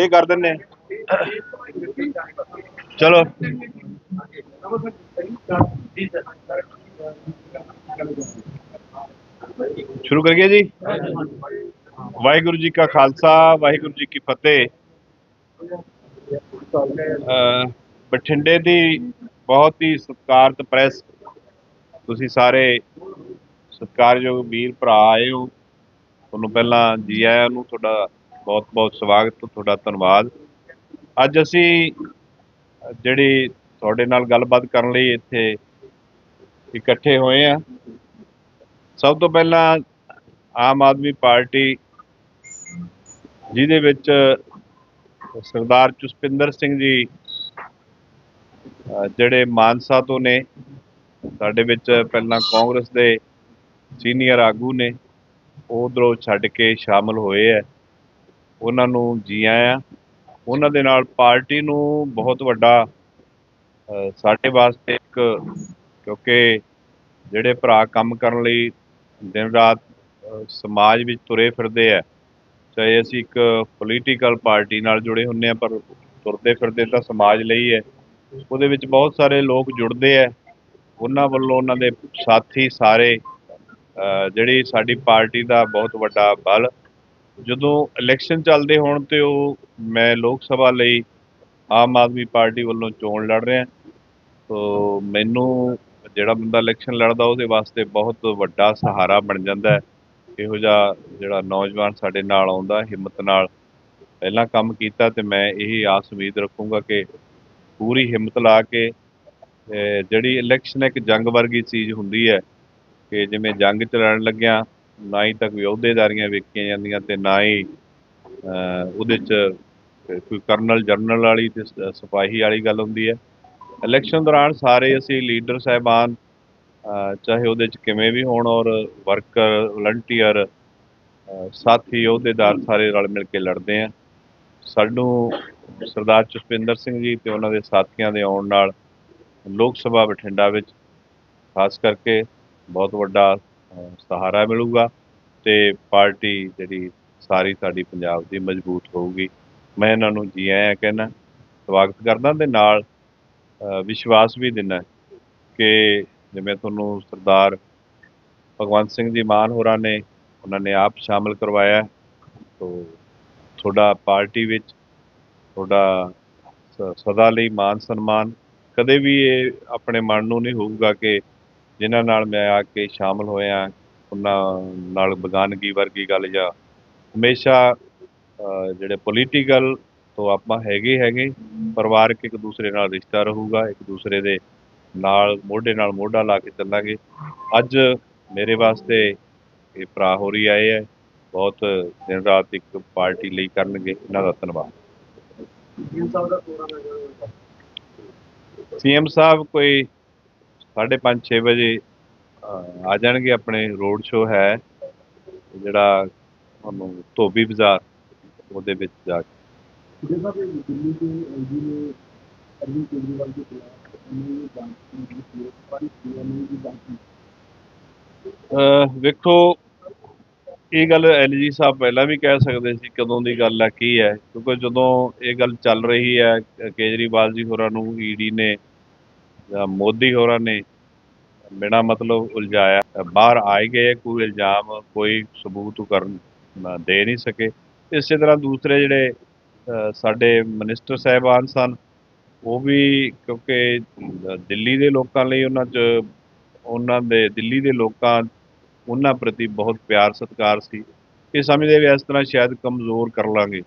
ਇਹ ਕਰ ਦਿੰਨੇ ਆ। ਚਲੋ। ਸ਼ੁਰੂ ਕਰੀਏ ਜੀ। ਵਾਹਿਗੁਰੂ ਜੀ ਕਾ ਖਾਲਸਾ, ਵਾਹਿਗੁਰੂ ਜੀ ਕੀ ਫਤਿਹ। ਅਹ ਬਠਿੰਡੇ ਦੀ ਬਹੁਤ ਹੀ ਸਤਿਕਾਰਤ ਪ੍ਰੈਸ। ਤੁਸੀਂ ਸਾਰੇ ਸਤਿਕਾਰਯੋਗ ਵੀਰ, ਭਰਾ ਆਏ ਹੋ। ਤੁਹਾਨੂੰ ਪਹਿਲਾਂ ਜੀ ਆਇਆਂ ਨੂੰ ਤੁਹਾਡਾ ਬਹੁਤ ਬਹੁਤ ਸਵਾਗਤ ਤੁਹਾਡਾ ਧੰਨਵਾਦ। ਅੱਜ ਅਸੀਂ ਜਿਹੜੀ ਤੁਹਾਡੇ ਨਾਲ ਗੱਲਬਾਤ ਕਰਨ ਲਈ ਇੱਥੇ ਇਕੱਠੇ ਹੋਏ ਆ ਸਭ ਤੋਂ ਪਹਿਲਾਂ ਆਮ ਆਦਮੀ ਪਾਰਟੀ ਜਿਹਦੇ ਵਿੱਚ ਸਰਦਾਰ ਜਸਪਿੰਦਰ ਸਿੰਘ ਜੀ ਜਿਹੜੇ ਮਾਨਸਾ ਤੋਂ ਨੇ, ਸਾਡੇ ਵਿੱਚ ਪਹਿਲਾਂ ਕਾਂਗਰਸ ਦੇ ਸੀਨੀਅਰ ਆਗੂ ਨੇ, ਉਹ ਉੱਧਰੋਂ ਛੱਡ ਕੇ ਸ਼ਾਮਲ ਹੋਏ ਹੈ। ਉਹਨਾਂ ਨੂੰ ਜੀ ਆਇਆਂ ਉਹਨਾਂ ਦੇ ਨਾਲ ਪਾਰਟੀ ਨੂੰ ਬਹੁਤ ਵੱਡਾ ਸਾਡੇ ਵਾਸਤੇ ਇੱਕ, ਕਿਉਂਕਿ ਜਿਹੜੇ ਭਰਾ ਕੰਮ ਕਰਨ ਲਈ ਦਿਨ ਰਾਤ ਸਮਾਜ ਵਿੱਚ ਤੁਰੇ ਫਿਰਦੇ ਆ, ਚਾਹੇ ਅਸੀਂ ਇੱਕ ਪੋਲੀਟੀਕਲ ਪਾਰਟੀ ਨਾਲ ਜੁੜੇ ਹੁੰਨੇ ਆ ਪਰ ਤੁਰਦੇ ਫਿਰਦੇ ਤਾਂ ਸਮਾਜ ਲਈ ਹੈ। ਉਹਦੇ ਵਿੱਚ ਬਹੁਤ ਸਾਰੇ ਲੋਕ ਜੁੜਦੇ ਆ। ਉਹਨਾਂ ਵੱਲੋਂ ਉਹਨਾਂ ਦੇ ਸਾਥੀ ਸਾਰੇ ਜਿਹੜੀ ਸਾਡੀ ਪਾਰਟੀ ਦਾ ਬਹੁਤ ਵੱਡਾ ਬਲ ਜਦੋਂ ਇਲੈਕਸ਼ਨ ਚੱਲਦੇ ਹੋਣ ਤੇ ਉਹ ਮੈਂ ਲੋਕ ਸਭਾ ਲਈ ਆਮ ਆਦਮੀ ਪਾਰਟੀ ਵੱਲੋਂ ਚੋਣ ਲੜ ਰਿਹਾ। ਤੋ ਮੈਨੂੰ ਜਿਹੜਾ ਬੰਦਾ ਇਲੈਕਸ਼ਨ ਲੜਦਾ, ਉਹਦੇ ਵਾਸਤੇ ਬਹੁਤ ਵੱਡਾ ਸਹਾਰਾ ਬਣ ਜਾਂਦਾ ਹੈ। ਇਹੋ ਜਿਹਾ ਜਿਹੜਾ ਨੌਜਵਾਨ ਸਾਡੇ ਨਾਲ ਆਉਂਦਾ, ਹਿੰਮਤ ਨਾਲ ਪਹਿਲਾਂ ਕੰਮ ਕੀਤਾ ਤੇ ਮੈਂ ਇਹੀ ਆਸ ਉਮੀਦ ਰੱਖੂੰਗਾ ਕਿ ਪੂਰੀ ਹਿੰਮਤ ਲਾ ਕੇ ਜਿਹੜੀ ਇਲੈਕਸ਼ਨ ਇੱਕ ਜੰਗ ਵਰਗੀ ਚੀਜ਼ ਹੁੰਦੀ ਹੈ ਕਿ ਜਿਵੇਂ ਜੰਗ ਚ ਲੜਨ ਲੱਗਿਆ ਨਾ ਹੀ ਤਾਂ ਕੋਈ ਅਹੁਦੇਦਾਰੀਆਂ ਵੇਖੀਆਂ ਜਾਂਦੀਆਂ ਤੇ ਨਾ ਹੀ ਉਹਦੇ ਚ ਕੋਈ ਕਰਨਲ ਜਰਨਲ ਵਾਲੀ ਤੇ ਸ- ਸਿਪਾਹੀ ਵਾਲੀ ਗੱਲ ਹੁੰਦੀ ਹੈ। ਇਲੈਕਸ਼ਨ ਦੌਰਾਨ ਸਾਰੇ ਅਸੀਂ ਲੀਡਰ ਸਾਹਿਬਾਨ ਚਾਹੇ ਉਹਦੇ ਚ ਕਿਵੇਂ ਵੀ ਹੋਣ ਔਰ ਵਰਕਰ, ਵਲੰਟੀਅਰ ਸਾਥੀ, ਅਹੁਦੇਦਾਰ ਸਾਰੇ ਰਲ ਮਿਲ ਕੇ ਲੜਦੇ ਆ ਸਾਨੂੰ ਸਰਦਾਰ ਜਸਪਿੰਦਰ ਸਿੰਘ ਜੀ ਤੇ ਉਹਨਾਂ ਦੇ ਸਾਥੀਆਂ ਦੇ ਆਉਣ ਨਾਲ ਲੋਕ ਸਭਾ ਬਠਿੰਡਾ ਵਿੱਚ, ਖਾਸ ਕਰਕੇ ਬਹੁਤ ਵੱਡਾ ਸਹਾਰਾ ਮਿਲੂਗਾ ਤੇ ਪਾਰਟੀ ਜਿਹੜੀ ਸਾਰੀ ਸਾਡੀ ਪੰਜਾਬ ਦੀ ਮਜ਼ਬੂਤ ਹੋਊਗੀ ਮੈਂ ਇਹਨਾਂ ਨੂੰ ਜੀ ਆਇਆਂ ਕਹਿਣਾ ਸਵਾਗਤ ਕਰਦਾ ਤੇ ਨਾਲ ਵਿਸ਼ਵਾਸ ਵੀ ਦਿੰਦਾ ਕਿ ਜਿਵੇਂ ਤੁਹਾਨੂੰ ਸਰਦਾਰ ਭਗਵੰਤ ਸਿੰਘ ਜੀ ਮਾਨ ਹੋਰਾਂ ਨੇ, ਉਹਨਾਂ ਨੇ ਆਪ ਸ਼ਾਮਲ ਕਰਵਾਇਆ ਹੈ। ਤੁਹਾਡਾ ਪਾਰਟੀ ਵਿੱਚ ਤੁਹਾਡਾ ਸ- ਸਦਾ ਲਈ ਮਾਨ ਸਨਮਾਨ ਕਦੇ ਵੀ ਇਹ ਆਪਣੇ ਮਨ ਨੂੰ ਨਹੀਂ ਹੋਊਗਾ ਕਿ ਜਿਨ੍ਹਾਂ ਨਾਲ ਮੈਂ ਆ ਕੇ ਸ਼ਾਮਲ ਹੋਇਆ ਉਹਨਾਂ ਨਾਲ ਬਗਾਨਗੀ ਵਰਗੀ ਗੱਲ ਜਾਂ ਹਮੇਸ਼ਾ ਜਿਹੜੇ ਪੋਲੀਟੀਕਲ ਤੋਂ ਆਪਾਂ ਹੈਗੇ ਹੈਗੇ ਪਰਿਵਾਰਕ ਇੱਕ ਦੂਸਰੇ ਨਾਲ ਰਿਸ਼ਤਾ ਰਹੂਗਾ ਇੱਕ ਦੂਸਰੇ ਦੇ ਨਾਲ ਮੋਢੇ ਨਾਲ ਮੋਢਾ ਲਾ ਕੇ ਚੱਲਾਂਗੇ। ਅੱਜ ਮੇਰੇ ਵਾਸਤੇ ਇਹ ਭਰਾ ਹੋਰੀ ਆਏ ਹੈ ਬਹੁਤ ਦਿਨ ਰਾਤ ਇੱਕ ਪਾਰਟੀ ਲਈ ਕਰਨਗੇ ਇਹਨਾਂ ਦਾ ਧੰਨਵਾਦ। ਸੀਐਮ ਸਾਹਿਬ ਕੋਈ 5:30 6 ਵਜੇ ਆ ਜਾਣਗੇ ਆਪਣੇ ਰੋਡ ਸ਼ੋਅ ਹੈ ਜਿਹੜਾ ਤੁਹਾਨੂੰ ਧੋਬੀ ਬਾਜ਼ਾਰ ਉਹਦੇ ਵਿੱਚ ਜਾ ਕੇ। ਵੇਖੋ ਇਹ ਗੱਲ ਐਲ ਜੀ ਸਾਹਿਬ ਪਹਿਲਾਂ ਵੀ ਕਹਿ ਸਕਦੇ ਸੀ ਕਦੋਂ ਦੀ ਗੱਲ ਆ ਕੀ ਹੈ? ਕਿਉਂਕਿ ਜਦੋਂ ਇਹ ਗੱਲ ਚੱਲ ਰਹੀ ਹੈ ਕੇਜਰੀਵਾਲ ਜੀ ਹੋਰਾਂ ਨੂੰ ਈਡੀ ਨੇ ਮੋਦੀ ਹੋਰਾਂ ਨੇ ਬਿਨਾਂ ਮਤਲਬ ਉਲਝਾਇਆ ਬਾਹਰ ਆਏ ਗਏ, ਕੋਈ ਇਲਜ਼ਾਮ, ਕੋਈ ਸਬੂਤ ਕਰਨ ਦੇ ਨਹੀਂ ਸਕੇ। ਇਸੇ ਤਰ੍ਹਾਂ ਦੂਸਰੇ ਜਿਹੜੇ ਸਾਡੇ ਮਿਨਿਸਟਰ ਸਾਹਿਬਾਨ ਸਨ, ਉਹ ਵੀ ਕਿਉਂਕਿ ਦਿੱਲੀ ਦੇ ਲੋਕਾਂ ਲਈ ਉਹਨਾਂ 'ਚ, ਉਹਨਾਂ ਦੇ, ਦਿੱਲੀ ਦੇ ਲੋਕਾਂ, ਉਹਨਾਂ ਪ੍ਰਤੀ ਬਹੁਤ ਪਿਆਰ ਸਤਿਕਾਰ ਸੀ। ਇਹ ਸਮਝਦੇ ਵੀ ਇਸ ਤਰ੍ਹਾਂ ਸ਼ਾਇਦ ਕਮਜ਼ੋਰ ਕਰ ਲਾਂਗੇ।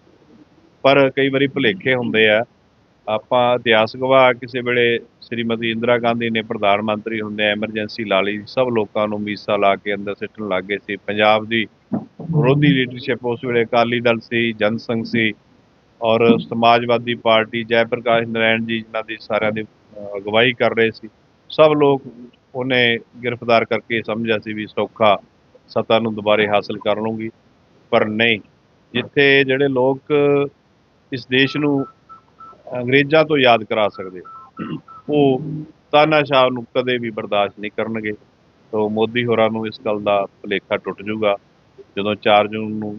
ਪਰ ਕਈ ਵਾਰੀ ਭੁਲੇਖੇ ਹੁੰਦੇ ਆ। ਆਪਾਂ ਇਤਿਹਾਸ ਗਵਾਹ ਕਿਸੇ ਵੇਲੇ ਸ੍ਰੀਮਤੀ ਇੰਦਰਾ ਗਾਂਧੀ ਨੇ ਪ੍ਰਧਾਨ ਮੰਤਰੀ ਹੁੰਦੇ ਐਮਰਜੈਂਸੀ ਲਾ ਲਈ, ਸਭ ਲੋਕਾਂ ਨੂੰ ਮੀਸਾ ਲਾ ਕੇ ਅੰਦਰ ਸਿੱਟਣ ਲੱਗ ਗਏ ਸੀ। ਪੰਜਾਬ ਦੀ ਵਿਰੋਧੀ ਲੀਡਰਸ਼ਿਪ ਉਸ ਵੇਲੇ ਅਕਾਲੀ ਦਲ ਸੀ ਜਨ ਸੰਘ ਸੀ ਔਰ ਸਮਾਜਵਾਦੀ ਪਾਰਟੀ ਜੈ ਪ੍ਰਕਾਸ਼ ਨਾਰਾਇਣ ਜੀ ਜਿਨ੍ਹਾਂ ਦੀ ਸਾਰਿਆਂ ਦੀ ਅਗਵਾਈ ਕਰ ਰਹੇ ਸੀ। ਸਭ ਲੋਕ ਉਹਨੇ ਗ੍ਰਿਫਤਾਰ ਕਰਕੇ ਸਮਝਿਆ ਸੀ ਵੀ ਸੌਖਾ ਸੱਤਾ ਨੂੰ ਦੁਬਾਰੇ ਹਾਸਲ ਕਰ ਲੂੰਗੀ ਪਰ ਨਹੀਂ। ਜਿੱਥੇ ਜਿਹੜੇ ਲੋਕ ਇਸ ਦੇਸ਼ ਨੂੰ ਅੰਗਰੇਜ਼ਾਂ ਤੋਂ ਯਾਦ ਕਰਾ ਸਕਦੇ ਉਹ ਤਾਨਾਸ਼ਾਹ ਨੂੰ ਕਦੇ ਵੀ ਬਰਦਾਸ਼ਤ ਨਹੀਂ ਕਰਨਗੇ। ਤੋਂ ਮੋਦੀ ਹੋਰਾਂ ਨੂੰ ਇਸ ਗੱਲ ਦਾ ਭੁਲੇਖਾ ਟੁੱਟ ਜਾਊਗਾ। ਜਦੋਂ 4 ਜੂਨ ਨੂੰ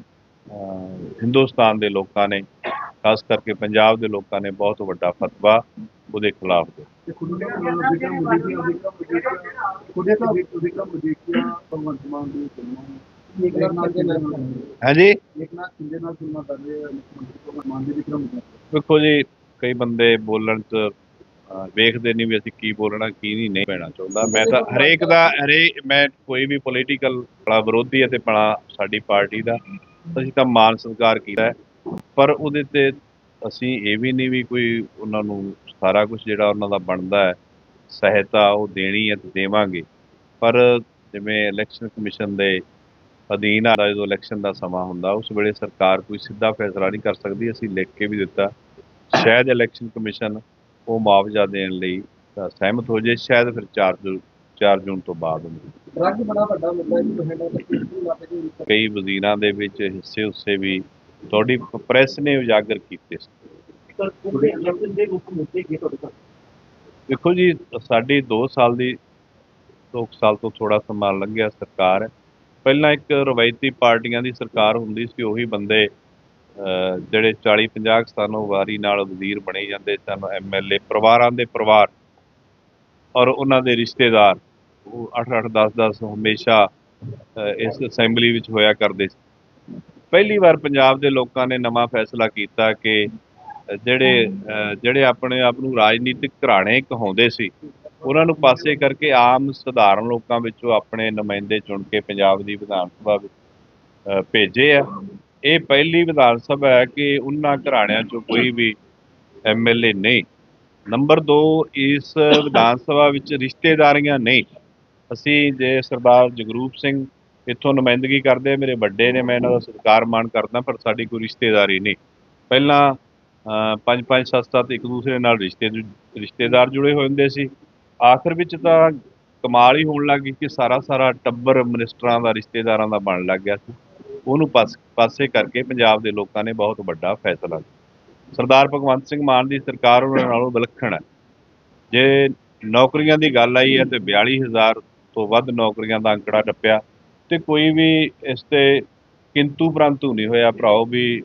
ਹਿੰਦੁਸਤਾਨ ਦੇ ਲੋਕਾਂ ਨੇ ਖਾਸ ਕਰਕੇ ਪੰਜਾਬ ਦੇ ਲੋਕਾਂ ਨੇ ਬਹੁਤ ਵੱਡਾ ਫਤਵਾ ਉਹਦੇ ਖਿਲਾਫ ਦਿੱਤਾ। ਹਾਂਜੀ। ਵੇਖੋ ਜੀ ਕਈ ਬੰਦੇ ਬੋਲਣ ਚ ਵੇਖਦੇ ਨਹੀਂ ਵੀ ਅਸੀਂ ਕੀ ਬੋਲਣਾ, ਕੀ ਨਹੀਂ ਪੈਣਾ ਚਾਹੁੰਦਾ। ਮੈਂ ਤਾਂ ਹਰੇਕ ਦਾ, ਹਰੇਕ, ਮੈਂ ਕੋਈ ਵੀ ਪੋਲੀਟੀਕਲ ਭਲਾ ਵਿਰੋਧੀ ਅਤੇ ਭਲਾ ਸਾਡੀ ਪਾਰਟੀ ਦਾ, ਅਸੀਂ ਤਾਂ ਮਾਨ ਸਤਿਕਾਰ ਕੀਤਾ ਪਰ ਉਹਦੇ ਤੇ ਅਸੀਂ ਇਹ ਵੀ ਨਹੀਂ ਵੀ ਕੋਈ ਉਹਨਾਂ ਨੂੰ ਸਾਰਾ ਕੁਝ ਜਿਹੜਾ ਉਹਨਾਂ ਦਾ ਬਣਦਾ ਹੈ, ਸਹਾਇਤਾ ਉਹ ਦੇਣੀ ਹੈ ਤੇ ਦੇਵਾਂਗੇ। ਪਰ ਜਿਵੇਂ ਇਲੈਕਸ਼ਨ ਕਮਿਸ਼ਨ ਦੇ ਅਧੀਨ ਆ, ਜਦੋਂ ਇਲੈਕਸ਼ਨ ਦਾ ਸਮਾਂ ਹੁੰਦਾ, ਉਸ ਵੇਲੇ ਸਰਕਾਰ ਕੋਈ ਸਿੱਧਾ ਫੈਸਲਾ ਨਹੀਂ ਕਰ ਸਕਦੀ। ਅਸੀਂ ਲਿਖ ਕੇ ਵੀ ਦਿੱਤਾ। ਸ਼ਾਇਦ ਇਲੈਕਸ਼ਨ ਕਮਿਸ਼ਨ ਉਹ ਮੁਆਵਜ਼ਾ ਦੇਣ ਲਈ ਸਹਿਮਤ ਹੋ ਜੇ ਸ਼ਾਇਦ ਫਿਰ 4 ਜੂਨ 4 ਜੂਨ ਤੋਂ ਬਾਅਦ। ਡਰੱਗ ਬੜਾ ਵੱਡਾ ਮੁੱਦਾ ਹੈ ਜੀ ਲੱਗ ਗਈ ਕਈ ਵਜ਼ੀਰਾਂ ਦੇ ਵਿੱਚ ਹਿੱਸੇ ਹੁੱਸੇ ਵੀ ਤੁਹਾਡੀ ਪ੍ਰੈਸ ਨੇ ਉਜਾਗਰ ਕੀਤੇ। ਤੁਹਾਡੇ ਦੇਖੋ ਜੀ ਸਾਡੀ 2 ਸਾਲ ਦੀ 2 ਸਾਲ ਤੋਂ ਥੋੜਾ ਸਮਾਂ ਲੰਘਿਆ ਸਰਕਾਰ। ਪਹਿਲਾਂ ਇੱਕ ਰਵਾਇਤੀ ਪਾਰਟੀਆਂ ਦੀ ਸਰਕਾਰ ਹੁੰਦੀ ਸੀ ਉਹੀ ਬੰਦੇ ਜਿਹੜੇ 40 50 ਸਥਾਨੋਂ ਵਾਰੀ ਨਾਲ ਵਜ਼ੀਰ ਬਣੇ ਜਾਂਦੇ ਸਨ ਐਮਐਲਏ ਪਰਿਵਾਰਾਂ ਦੇ ਪਰਿਵਾਰ ਔਰ ਉਹਨਾਂ ਦੇ ਰਿਸ਼ਤੇਦਾਰ ਉਹ 8 8 10 10 ਹਮੇਸ਼ਾ ਇਸ ਅਸੈਂਬਲੀ ਵਿੱਚ ਹੋਇਆ ਕਰਦੇ ਸੀ। ਪਹਿਲੀ ਵਾਰ ਪੰਜਾਬ ਦੇ ਲੋਕਾਂ ਨੇ ਨਵਾਂ ਫੈਸਲਾ ਕੀਤਾ ਕਿ ਜਿਹੜੇ ਅਹ, ਜਿਹੜੇ ਆਪਣੇ ਆਪ ਨੂੰ ਰਾਜਨੀਤਿਕ ਘਰਾਣੇ ਕਹਾਉਂਦੇ ਸੀ ਉਹਨਾਂ ਨੂੰ ਪਾਸੇ ਕਰਕੇ ਆਮ ਸਧਾਰਨ ਲੋਕਾਂ ਵਿੱਚੋਂ ਆਪਣੇ ਨੁਮਾਇੰਦੇ ਚੁਣ ਕੇ ਪੰਜਾਬ ਦੀ ਵਿਧਾਨ ਸਭਾ ਵਿੱਚ ਭੇਜੇ ਆ। ਇਹ ਪਹਿਲੀ ਵਿਧਾਨ ਸਭਾ ਹੈ ਕਿ ਉਹਨਾਂ ਘਰਾਣਿਆਂ ਚੋਂ ਕੋਈ ਵੀ ਐਮਐਲਏ ਨਹੀਂ। ਨੰਬਰ 2 ਇਸ ਵਿਧਾਨ ਸਭਾ ਵਿੱਚ ਰਿਸ਼ਤੇਦਾਰੀਆਂ ਨਹੀਂ। ਅਸੀਂ ਜੇ ਸਰਦਾਰ ਜਗਰੂਪ ਸਿੰਘ ਇੱਥੋਂ ਨੁਮਾਇੰਦਗੀ ਕਰਦੇ ਮੇਰੇ ਵੱਡੇ ਨੇ ਮੈਂ ਇਹਨਾਂ ਦਾ ਸਤਿਕਾਰ ਮਾਣ ਕਰਦਾ ਪਰ ਸਾਡੀ ਕੋਈ ਰਿਸ਼ਤੇਦਾਰੀ ਨਹੀਂ। ਪਹਿਲਾਂ ਅਹ, ਪੰਜ ਪੰਜ ਸੱਤ ਸੱਤ ਇੱਕ ਦੂਸਰੇ ਨਾਲ ਰਿਸ਼ਤੇ ਰਿਸ਼ਤੇਦਾਰ ਜੁੜੇ ਹੋਏ ਹੁੰਦੇ ਸੀ। ਆਖਰ ਵਿੱਚ ਤਾਂ ਕਮਾਲ ਹੀ ਹੋਣ ਲੱਗ ਗਈ ਕਿ ਸਾਰਾ ਸਾਰਾ ਟੱਬਰ ਮਿਨਿਸਟਰਾਂ ਦਾ ਰਿਸ਼ਤੇਦਾਰਾਂ ਦਾ ਬਣ ਲੱਗ ਗਿਆ ਸੀ। ਉਹਨੂੰ ਪਾਸ- ਪਾਸੇ ਕਰਕੇ ਪੰਜਾਬ ਦੇ ਲੋਕਾਂ ਨੇ ਬਹੁਤ ਵੱਡਾ ਫੈਸਲਾ ਲਿਆ। ਸਰਦਾਰ ਭਗਵੰਤ ਸਿੰਘ ਮਾਨ ਦੀ ਸਰਕਾਰ ਉਹਨਾਂ ਨਾਲੋਂ ਵਿਲੱਖਣ ਹੈ। ਜੇ ਨੌਕਰੀਆਂ ਦੀ ਗੱਲ ਆਈ ਹੈ ਤੇ 42000 ਤੋਂ ਵੱਧ ਨੌਕਰੀਆਂ ਦਾ ਅੰਕੜਾ ਟੱਪਿਆ ਤੇ ਕੋਈ ਵੀ ਇਸ ਤੇ ਕਿੰਤੂ ਪ੍ਰੰਤੂ ਨਹੀਂ ਹੋਇਆ, ਭਰਾਓ ਵੀ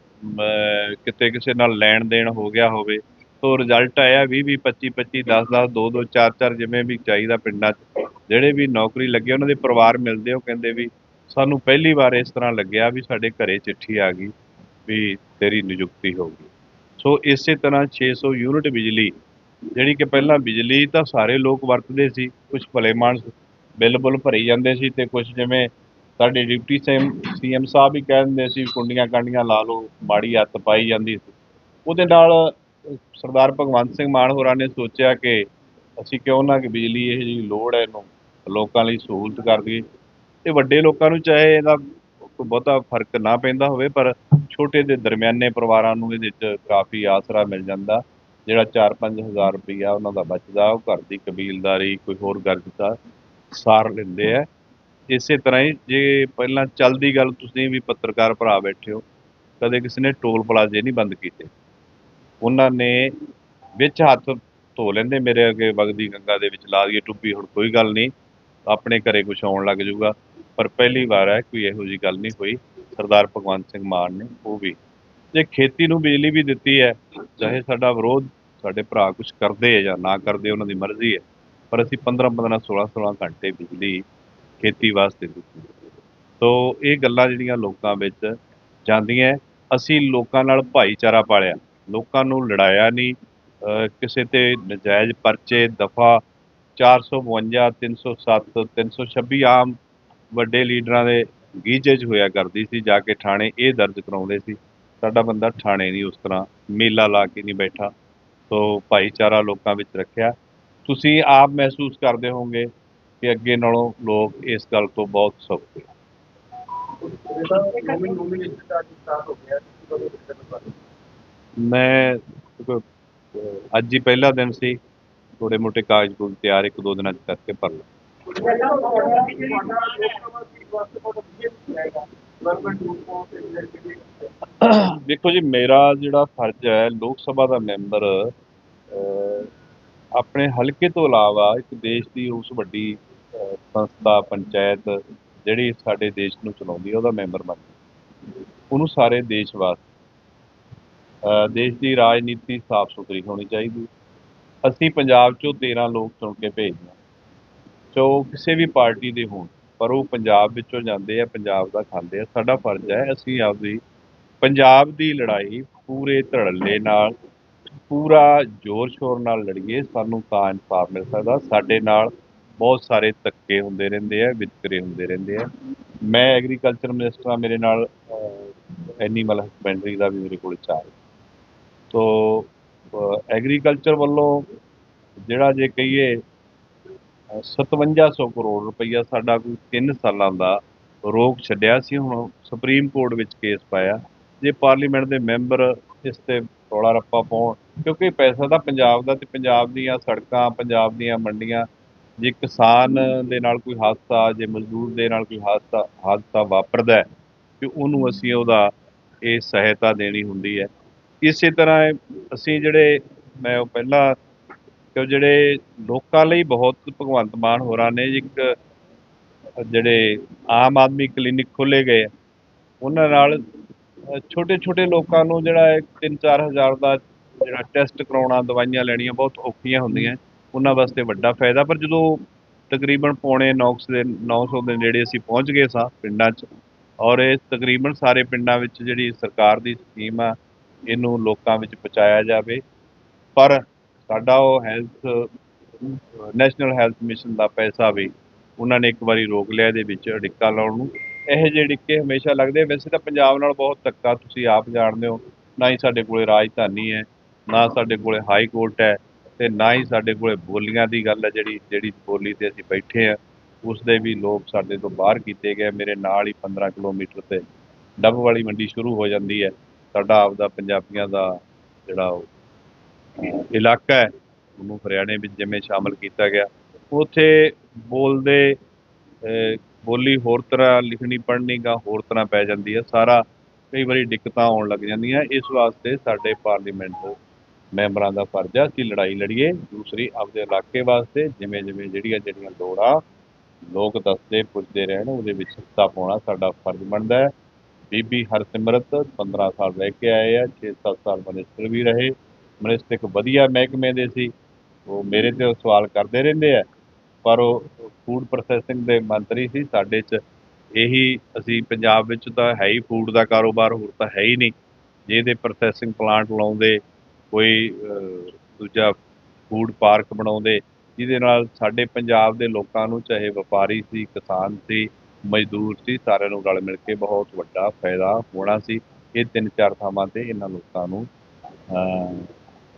ਕਿਤੇ ਕਿਸੇ ਨਾਲ ਲੈਣ ਦੇਣ ਹੋ ਗਿਆ ਹੋਵੇ, ਤੋ ਰਿਜ਼ਲਟ ਆਇਆ 20 20 25 25 10 10 2 2 4 4 ਜਿਵੇਂ ਵੀ ਚਾਹੀਦਾ ਪਿੰਡਾਂ 'ਚ। ਜਿਹੜੇ ਵੀ ਨੌਕਰੀ ਲੱਗੇ, ਉਹਨਾਂ ਦੇ ਪਰਿਵਾਰ ਮਿਲਦੇ ਉਹ ਕਹਿੰਦੇ ਵੀ ਸਾਨੂੰ ਪਹਿਲੀ ਵਾਰ ਇਸ ਤਰ੍ਹਾਂ ਲੱਗਿਆ ਵੀ ਸਾਡੇ ਘਰੇ ਚਿੱਠੀ ਆ ਗਈ ਵੀ ਤੇਰੀ ਨਿਯੁਕਤੀ ਹੋ ਗਈ। ਸੋ ਇਸੇ ਤਰ੍ਹਾਂ 600 ਯੂਨਿਟ ਬਿਜਲੀ ਜਿਹੜੀ ਕਿ ਪਹਿਲਾਂ ਬਿਜਲੀ ਤਾਂ ਸਾਰੇ ਲੋਕ ਵਰਤਦੇ ਸੀ ਕੁਝ ਭਲੇ ਮਾਨਸ ਬਿੱਲ ਬੁੱਲ ਭਰੀ ਜਾਂਦੇ ਸੀ ਤੇ ਕੁਝ ਜਿਵੇਂ ਸਾਡੇ ਡਿਪਟੀ ਸੀਐਮ ਸਾਹਿਬ ਵੀ ਕਹਿ ਦਿੰਦੇ ਸੀ, ਕੁੰਡੀਆਂ ਕਾਂਡੀਆਂ ਲਾ ਲਓ, ਮਾੜੀ ਹੱਥ ਪਾਈ ਜਾਂਦੀ ਸੀ। ਉਹਦੇ ਨਾਲ ਸਰਦਾਰ ਭਗਵੰਤ ਸਿੰਘ ਮਾਨ ਹੋਰਾਂ ਨੇ ਸੋਚਿਆ ਕਿ ਅਸੀਂ ਕਿਉਂ ਨਾ ਕਿ ਬਿਜਲੀ ਇਹ ਜਿਹੜੀ ਲੋੜ ਹੈ, ਇਹਨੂੰ ਲੋਕਾਂ ਲਈ ਸਹੂਲਤ ਕਰ ਦਈਏ। ਤੇ ਵੱਡੇ ਲੋਕਾਂ ਨੂੰ ਚਾਹੇ ਇਹਦਾ ਕੋਈ ਬਹੁਤਾ ਫ਼ਰਕ ਨਾ ਪੈਂਦਾ ਹੋਵੇ, ਪਰ ਛੋਟੇ ਦੇ ਦਰਮਿਆਨੇ ਪਰਿਵਾਰਾਂ ਨੂੰ ਇਹਦੇ ਵਿੱਚ ਕਾਫੀ ਆਸਰਾ ਮਿਲ ਜਾਂਦਾ, ਜਿਹੜਾ 4-5000 ਰੁਪਈਆ ਉਹਨਾਂ ਦਾ ਬਚਦਾ, ਉਹ ਘਰ ਦੀ ਕਬੀਲਦਾਰੀ, ਕੋਈ ਹੋਰ ਗਰਜਤਾ ਸਾਰ ਲੈਂਦੇ ਆ। ਇਸੇ ਤਰ੍ਹਾਂ ਹੀ ਜੇ ਪਹਿਲਾਂ ਚੱਲਦੀ ਗੱਲ ਤੁਸੀਂ ਵੀ ਪੱਤਰਕਾਰ ਭਰਾ ਬੈਠੇ ਹੋ, ਕਦੇ ਕਿਸੇ ਨੇ ਟੋਲ ਪਲਾਜ਼ੇ ਨਹੀਂ ਬੰਦ ਕੀਤੇ। ਉਹਨਾਂ ਨੇ ਵਿੱਚ ਹੱਥ ਧੋ ਲੈਂਦੇ, ਮੇਰੇ ਅੱਗੇ ਵਗਦੀ ਗੰਗਾ ਦੇ ਵਿੱਚ ਲਾ ਦਈਏ ਟੁੱਪੀ ਹੁਣ ਕੋਈ ਗੱਲ ਨਹੀਂ, ਆਪਣੇ ਘਰੇ ਕੁਝ ਆਉਣ ਲੱਗ ਜਾਊਗਾ। ਪਰ ਪਹਿਲੀ ਵਾਰ ਹੈ ਕੋਈ ਇਹੋ ਜੀ ਗੱਲ ਨਹੀਂ ਹੋਈ। ਸਰਦਾਰ ਭਗਵੰਤ ਸਿੰਘ ਮਾਨ ਨੇ ਉਹ ਵੀ। ਜੇ ਖੇਤੀ ਨੂੰ ਬਿਜਲੀ ਵੀ ਦਿੱਤੀ ਹੈ, ਚਾਹੇ ਸਾਡਾ ਵਿਰੋਧ ਸਾਡੇ ਭਰਾ ਕੁਝ ਕਰਦੇ ਜਾਂ ਨਾ ਕਰਦੇ, ਉਹਨਾਂ ਦੀ ਮਰਜ਼ੀ ਹੈ। ਪਰ ਅਸੀਂ 15 15 16 16 ਘੰਟੇ ਬਿਜਲੀ ਖੇਤੀ ਵਾਸਤੇ ਦਿੱਤੀ ਸੋ ਇਹ ਗੱਲਾਂ ਜਿਹੜੀਆਂ ਲੋਕਾਂ ਵਿੱਚ ਜਾਂਦੀਆਂ ਅਸੀਂ ਲੋਕਾਂ ਨਾਲ ਭਾਈਚਾਰਾ ਪਾਲਿਆ। ਲੋਕਾਂ ਨੂੰ ਲੜਾਇਆ ਨਹੀਂ। ਕਿਸੇ ਤੇ ਨਜਾਇਜ਼ ਪਰਚੇ, ਦਫਾ 452 307 326 ਆਮ ਵੱਡੇ ਲੀਡਰਾਂ ਦੇ ਗੀਜੇ 'ਚ ਹੋਇਆ ਕਰਦੀ ਸੀ, ਜਾ ਕੇ ਥਾਣੇ ਇਹ ਦਰਜ ਕਰਾਉਂਦੇ ਸੀ, ਸਾਡਾ ਬੰਦਾ ਥਾਣੇ ਨਹੀਂ ਉਸ ਤਰ੍ਹਾਂ, ਮੇਲਾ ਲਾ ਕੇ ਨਹੀਂ ਬੈਠਾ, ਸੋ ਭਾਈਚਾਰਾ ਲੋਕਾਂ ਵਿੱਚ ਰੱਖਿਆ। ਤੁਸੀਂ ਆਪ ਮਹਿਸੂਸ ਕਰਦੇ ਹੋਵੋਗੇ ਕਿ ਅੱਗੇ ਨਾਲੋਂ ਲੋਕ ਇਸ ਗੱਲ ਤੋਂ ਬਹੁਤ ਸੌਖੇ ਮੈਂ ਅੱਜ ਹੀ ਪਹਿਲਾ ਦਿਨ ਸੀ ਥੋੜੇ ਮੋਟੇ ਕਾਗਜ਼ ਕੁਝ ਤਿਆਰ ਇੱਕ ਦੋ ਦਿਨਾਂ ਚ ਕਰਕੇ ਭਰ ਲਓ ਦੇਖੋ ਜੀ ਮੇਰਾ ਜਿਹੜਾ ਫਰਜ਼ ਹੈ ਲੋਕ ਸਭਾ ਦਾ ਮੈਂਬਰ ਅਹ, ਆਪਣੇ ਹਲਕੇ ਤੋਂ ਇਲਾਵਾ ਇੱਕ ਦੇਸ਼ ਦੀ ਉਸ ਵੱਡੀ ਸੰਸਥਾ ਪੰਚਾਇਤ ਜਿਹੜੀ ਸਾਡੇ ਦੇਸ਼ ਨੂੰ ਚਲਾਉਂਦੀ ਹੈ ਉਹਦਾ ਮੈਂਬਰ ਬਣ ਉਹਨੂੰ ਸਾਰੇ ਦੇਸ਼ ਵਾਸਤੇ ਦੇਸ਼ ਦੀ ਰਾਜਨੀਤੀ ਸਾਫ਼ ਸੁਥਰੀ ਹੋਣੀ ਚਾਹੀਦੀ। ਅਸੀਂ ਪੰਜਾਬ ਚੋਂ 13 ਲੋਕ ਚੁਣ ਕੇ ਭੇਜਦੇ ਹਾਂ ਸੋ ਕਿਸੇ ਵੀ ਪਾਰਟੀ ਦੇ ਹੋਣ, ਪਰ ਉਹ ਪੰਜਾਬ ਵਿੱਚੋਂ ਜਾਂਦੇ ਆ, ਪੰਜਾਬ ਦਾ ਖਾਂਦੇ ਆ, ਸਾਡਾ ਫਰਜ਼ ਹੈ ਅਸੀਂ ਆਪਦੀ ਪੰਜਾਬ ਦੀ ਲੜਾਈ ਪੂਰੇ ਧੜੱਲੇ ਨਾਲ, ਪੂਰਾ ਜ਼ੋਰ ਸ਼ੋਰ ਨਾਲ ਲੜੀਏ, ਸਾਨੂੰ ਤਾਂ ਇਨਸਾਫ ਮਿਲ ਸਕਦਾ। ਸਾਡੇ ਨਾਲ ਬਹੁਤ ਸਾਰੇ ਧੱਕੇ ਹੁੰਦੇ ਰਹਿੰਦੇ ਆ, ਵਿਤਕਰੇ ਹੁੰਦੇ ਰਹਿੰਦੇ ਆ। ਮੈਂ ਐਗਰੀਕਲਚਰ ਮਿਨਿਸਟਰ ਆ ਮੇਰੇ ਨਾਲ ਐਨੀਮਲ ਹਸਬੈਂਡਰੀ ਦਾ ਵੀ ਮੇਰੇ ਕੋਲ ਚਾਰ ਤੋ ਐਗਰੀਕਲਚਰ ਵੱਲੋਂ ਜਿਹੜਾ ਜੇ ਕਹੀਏ 5700 ਕਰੋੜ ਰੁਪਈਆ ਸਾਡਾ ਕੋਈ 3 ਸਾਲਾਂ ਦਾ ਰੋਕ ਛੱਡਿਆ ਸੀ। ਹੁਣ ਸੁਪਰੀਮ ਕੋਰਟ ਵਿੱਚ ਕੇਸ ਪਾਇਆ। ਜੇ ਪਾਰਲੀਮੈਂਟ ਦੇ ਮੈਂਬਰ ਇਸ ਤੇ ਰੌਲਾ ਰੱਪਾ ਪਾਉਣ, ਕਿਉਂਕਿ ਪੈਸਾ ਤਾਂ ਪੰਜਾਬ ਦਾ ਤੇ ਪੰਜਾਬ ਦੀਆਂ ਸੜਕਾਂ, ਪੰਜਾਬ ਦੀਆਂ ਮੰਡੀਆਂ, ਜੇ ਕਿਸਾਨ ਦੇ ਨਾਲ ਕੋਈ ਹਾਦਸਾ, ਜੇ ਮਜ਼ਦੂਰ ਦੇ ਨਾਲ ਕੋਈ ਹਾਦਸਾ ਹਾਦਸਾ ਵਾਪਰਦਾ ਹੈ ਉਹਨੂੰ ਅਸੀਂ ਉਹਦਾ ਇਹ ਸਹਾਇਤਾ ਦੇਣੀ ਹੁੰਦੀ ਹੈ। ਇਸੇ ਤਰ੍ਹਾਂ ਅਸੀਂ ਜਿਹੜੇ, ਮੈਂ ਉਹ ਪਹਿਲਾਂ ਕਿ ਜਿਹੜੇ ਲੋਕਾਂ ਲਈ ਬਹੁਤ ਭਗਵੰਤ ਮਾਨ ਹੋਰਾਂ ਨੇ ਇੱਕ ਜਿਹੜੇ ਆਮ ਆਦਮੀ ਕਲੀਨਿਕ ਖੋਲੇ ਗਏ ਆ, ਉਹਨਾਂ ਨਾਲ ਛੋਟੇ ਛੋਟੇ ਲੋਕਾਂ ਨੂੰ ਜਿਹੜਾ 3-4 ਹਜ਼ਾਰ ਦਾ ਜਿਹੜਾ ਟੈਸਟ ਕਰਾਉਣਾ ਦਵਾਈਆਂ ਲੈਣੀਆਂ ਬਹੁਤ ਔਖੀਆਂ ਹੁੰਦੀਆਂ ਉਹਨਾਂ ਵਾਸਤੇ ਵੱਡਾ ਫਾਇਦਾ। ਪਰ ਜਦੋਂ ਤਕਰੀਬਨ ਪੌਣੇ 900 ਦੇ 900 ਦੇ ਨੇੜੇ ਅਸੀਂ ਪਹੁੰਚ ਗਏ ਸਾਂ ਪਿੰਡਾਂ 'ਚ ਔਰ ਇਹ ਤਕਰੀਬਨ ਸਾਰੇ ਪਿੰਡਾਂ ਵਿੱਚ ਜਿਹੜੀ ਸਰਕਾਰ ਦੀ ਸਕੀਮ ਆ ਇਹਨੂੰ ਲੋਕਾਂ ਵਿੱਚ ਪਹੁੰਚਾਇਆ ਜਾਵੇ। ਪਰ ਸਾਡਾ ਉਹ ਹੈਲਥ ਨੈਸ਼ਨਲ ਹੈਲਥ ਮਿਸ਼ਨ ਦਾ ਪੈਸਾ ਵੀ ਉਹਨਾਂ ਨੇ ਇੱਕ ਵਾਰੀ ਰੋਕ ਲਿਆ ਇਹਦੇ ਵਿੱਚ ਅੜਿੱਕਾ ਲਾਉਣ ਨੂੰ। ਇਹ ਜਿਹੇ ਅੜਿੱਕੇ ਹਮੇਸ਼ਾ ਲੱਗਦੇ ਵੈਸੇ ਤਾਂ ਪੰਜਾਬ ਨਾਲ ਬਹੁਤ ਧੱਕਾ, ਤੁਸੀਂ ਆਪ ਜਾਣਦੇ ਹੋ, ਨਾ ਹੀ ਸਾਡੇ ਕੋਲੇ ਰਾਜਧਾਨੀ ਹੈ, ਨਾ ਸਾਡੇ ਕੋਲੇ ਹਾਈ ਕੋਰਟ ਹੈ ਤੇ ਨਾ ਹੀ ਸਾਡੇ ਕੋਲੇ ਬੋਲੀਆਂ ਦੀ ਗੱਲ ਹੈ ਜਿਹੜੀ ਜਿਹੜੀ ਬੋਲੀ ਤੇ ਅਸੀਂ ਬੈਠੇ ਆ ਉਸ ਦੇ ਵੀ ਲੋਕ ਸਾਡੇ ਤੋਂ ਬਾਹਰ ਕੀਤੇ ਗਏ। ਮੇਰੇ ਨਾਲ ਹੀ 15 ਕਿਲੋਮੀਟਰ ਤੇ ਡੱਬ ਵਾਲੀ ਮੰਡੀ ਸ਼ੁਰੂ ਹੋ ਜਾਂਦੀ ਹੈ। ਸਾਡਾ ਆਪਦਾ ਪੰਜਾਬੀਆਂ ਦਾ ਜਿਹੜਾ ਉਹ ਇਲਾਕਾ ਹੈ, ਉਹਨੂੰ ਹਰਿਆਣੇ ਵਿੱਚ ਜਿਵੇਂ ਸ਼ਾਮਲ ਕੀਤਾ ਗਿਆ। ਉੱਥੇ ਬੋਲਦੇ, ਅਹ, ਬੋਲੀ ਹੋਰ ਤਰ੍ਹਾਂ ਲਿਖਣੀ, ਪੜ੍ਹਨੀ ਗਾ ਹੋਰ ਤਰ੍ਹਾਂ ਪੈ ਜਾਂਦੀ ਹੈ। ਸਾਰਾ ਕਈ ਵਾਰੀ ਦਿੱਕਤਾਂ ਆਉਣ ਲੱਗ ਜਾਂਦੀਆਂ। ਇਸ ਵਾਸਤੇ ਸਾਡੇ ਪਾਰਲੀਮੈਂਟ ਦੇ ਮੈਂਬਰਾਂ ਦਾ ਫਰਜ਼ ਹੈ, ਅਸੀਂ ਲੜਾਈ ਲੜੀਏ। ਦੂਸਰੀ, ਆਪਦੇ ਇਲਾਕੇ ਵਾਸਤੇ ਜਿਵੇਂ ਜਿਵੇਂ ਜਿਹੜੀਆਂ ਜਿਹੜੀਆਂ ਲੋੜਾਂ, ਲੋਕ ਦੱਸਦੇ, ਪੁੱਛਦੇ ਰਹਿਣ, ਉਹਦੇ ਵਿੱਚ ਹਿੱਸਾ ਪਾਉਣਾ ਸਾਡਾ ਫਰਜ਼ ਬਣਦਾ ਹੈ। ਬੀਬੀ ਹਰਸਿਮਰਤ 15 ਸਾਲ ਰਹਿ ਕੇ ਆਏ ਆ 6-7 ਸਾਲ ਮਨਿਸਟਰ ਵੀ ਰਹੇ। ਮਿਨਿਸਟਰ ਵਧੀਆ ਮਹਿਕਮੇ ਦੇ ਸੀ, ਉਹ ਮੇਰੇ ਤੇ ਸਵਾਲ ਕਰਦੇ ਰਹਿੰਦੇ ਆ, ਪਰ ਉਹ ਫੂਡ ਪ੍ਰੋਸੈਸਿੰਗ ਦੇ ਮੰਤਰੀ ਸੀ ਸਾਡੇ 'ਚ, ਇਹੀ ਅਸੀਂ ਪੰਜਾਬ ਵਿੱਚ ਤਾਂ ਹੈ ਹੀ ਫੂਡ ਦਾ ਕਾਰੋਬਾਰ, ਹੋਰ ਤਾਂ ਹੈ ਹੀ ਨਹੀਂ, ਜਿਹਦੇ ਪ੍ਰੋਸੈਸਿੰਗ ਪਲਾਂਟ ਲਾਉਂਦੇ, ਕੋਈ ਦੂਜਾ ਫੂਡ ਪਾਰਕ ਬਣਾਉਂਦੇ, ਜਿਹਦੇ ਨਾਲ ਸਾਡੇ ਪੰਜਾਬ ਦੇ ਲੋਕਾਂ ਨੂੰ, ਚਾਹੇ ਵਪਾਰੀ ਸੀ, ਕਿਸਾਨ ਸੀ, ਮਜ਼ਦੂਰ ਸੀ, ਸਾਰਿਆਂ ਨੂੰ ਰਲ ਮਿਲ ਕੇ ਬਹੁਤ ਵੱਡਾ ਫਾਇਦਾ ਹੋਣਾ ਸੀ, ਇਹ ਤਿੰਨ ਚਾਰ ਥਾਵਾਂ ਤੇ ਇਹਨਾਂ ਲੋਕਾਂ ਨੂੰ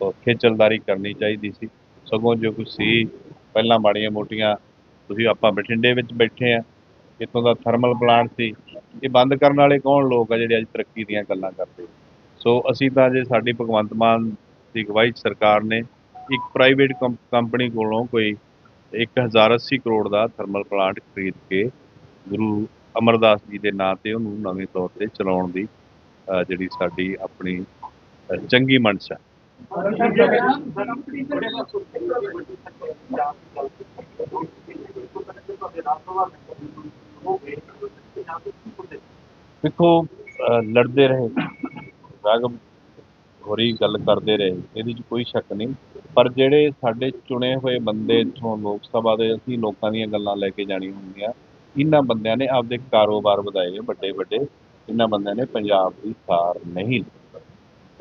ਅਹ, ਖੇਚਲਦਾਰੀ ਕਰਨੀ ਚਾਹੀਦੀ ਸੀ। ਸਗੋਂ ਜੋ ਕੁਛ ਸੀ ਪਹਿਲਾਂ ਮਾੜੀਆਂ ਮੋਟੀਆਂ ਤੁਸੀਂ ਆਪਾਂ ਬਠਿੰਡੇ ਵਿੱਚ ਬੈਠੇ ਆ ਇੱਥੋਂ ਦਾ ਥਰਮਲ ਪਲਾਂਟ ਸੀ। ਇਹ ਬੰਦ ਕਰਨ ਵਾਲੇ ਕੌਣ ਲੋਕ ਆ ਜਿਹੜੇ ਅੱਜ ਤਰੱਕੀ ਦੀਆਂ ਗੱਲਾਂ ਕਰਦੇ? ਸੋ ਅਸੀਂ ਤਾਂ ਜੇ ਸਾਡੀ ਭਗਵੰਤ ਮਾਨ ਦੀ ਅਗਵਾਈ ਸਰਕਾਰ ਨੇ ਇੱਕ ਪ੍ਰਾਈਵੇਟ ਕੰਪਨੀ ਕੋਲੋਂ ਕੋਈ 1080 ਕਰੋੜ ਦਾ ਥਰਮਲ ਪਲਾਂਟ ਖਰੀਦ ਕੇ ਗੁਰੂ ਅਮਰਦਾਸ ਜੀ ਦੇ ਨਾਂ ਤੇ ਉਹਨੂੰ ਨਵੇਂ ਤੌਰ ਤੇ ਚਲਾਉਣ ਦੀ ਜਿਹੜੀ ਸਾਡੀ ਆਪਣੀ ਅ, ਚੰਗੀ ਮਨਸ਼ਾ ਦੇਖੋ ਲੜਦੇ ਰਹੇ। ਰਾਗਮ ਹੋਰੀ ਗੱਲ ਕਰਦੇ ਰਹੇ। ਇਹਦੇ 'ਚ ਕੋਈ ਸ਼ੱਕ ਨਹੀਂ। ਪਰ ਜਿਹੜੇ ਸਾਡੇ ਚੁਣੇ ਹੋਏ ਬੰਦੇ ਇੱਥੋਂ ਲੋਕ ਸਭਾ ਦੇ, ਅਸੀਂ ਲੋਕਾਂ ਦੀਆਂ ਗੱਲਾਂ ਲੈ ਕੇ ਜਾਣੀਆਂ ਹੁੰਦੀਆਂ। ਇਹਨਾਂ ਬੰਦਿਆਂ ਨੇ ਆਪਦੇ ਕਾਰੋਬਾਰ ਵਧਾਏ ਵੱਡੇ ਵੱਡੇ ਇਹਨਾਂ ਬੰਦਿਆਂ ਨੇ ਪੰਜਾਬ ਦੀ ਸਾਰ ਨਹੀਂ। ਲਈ।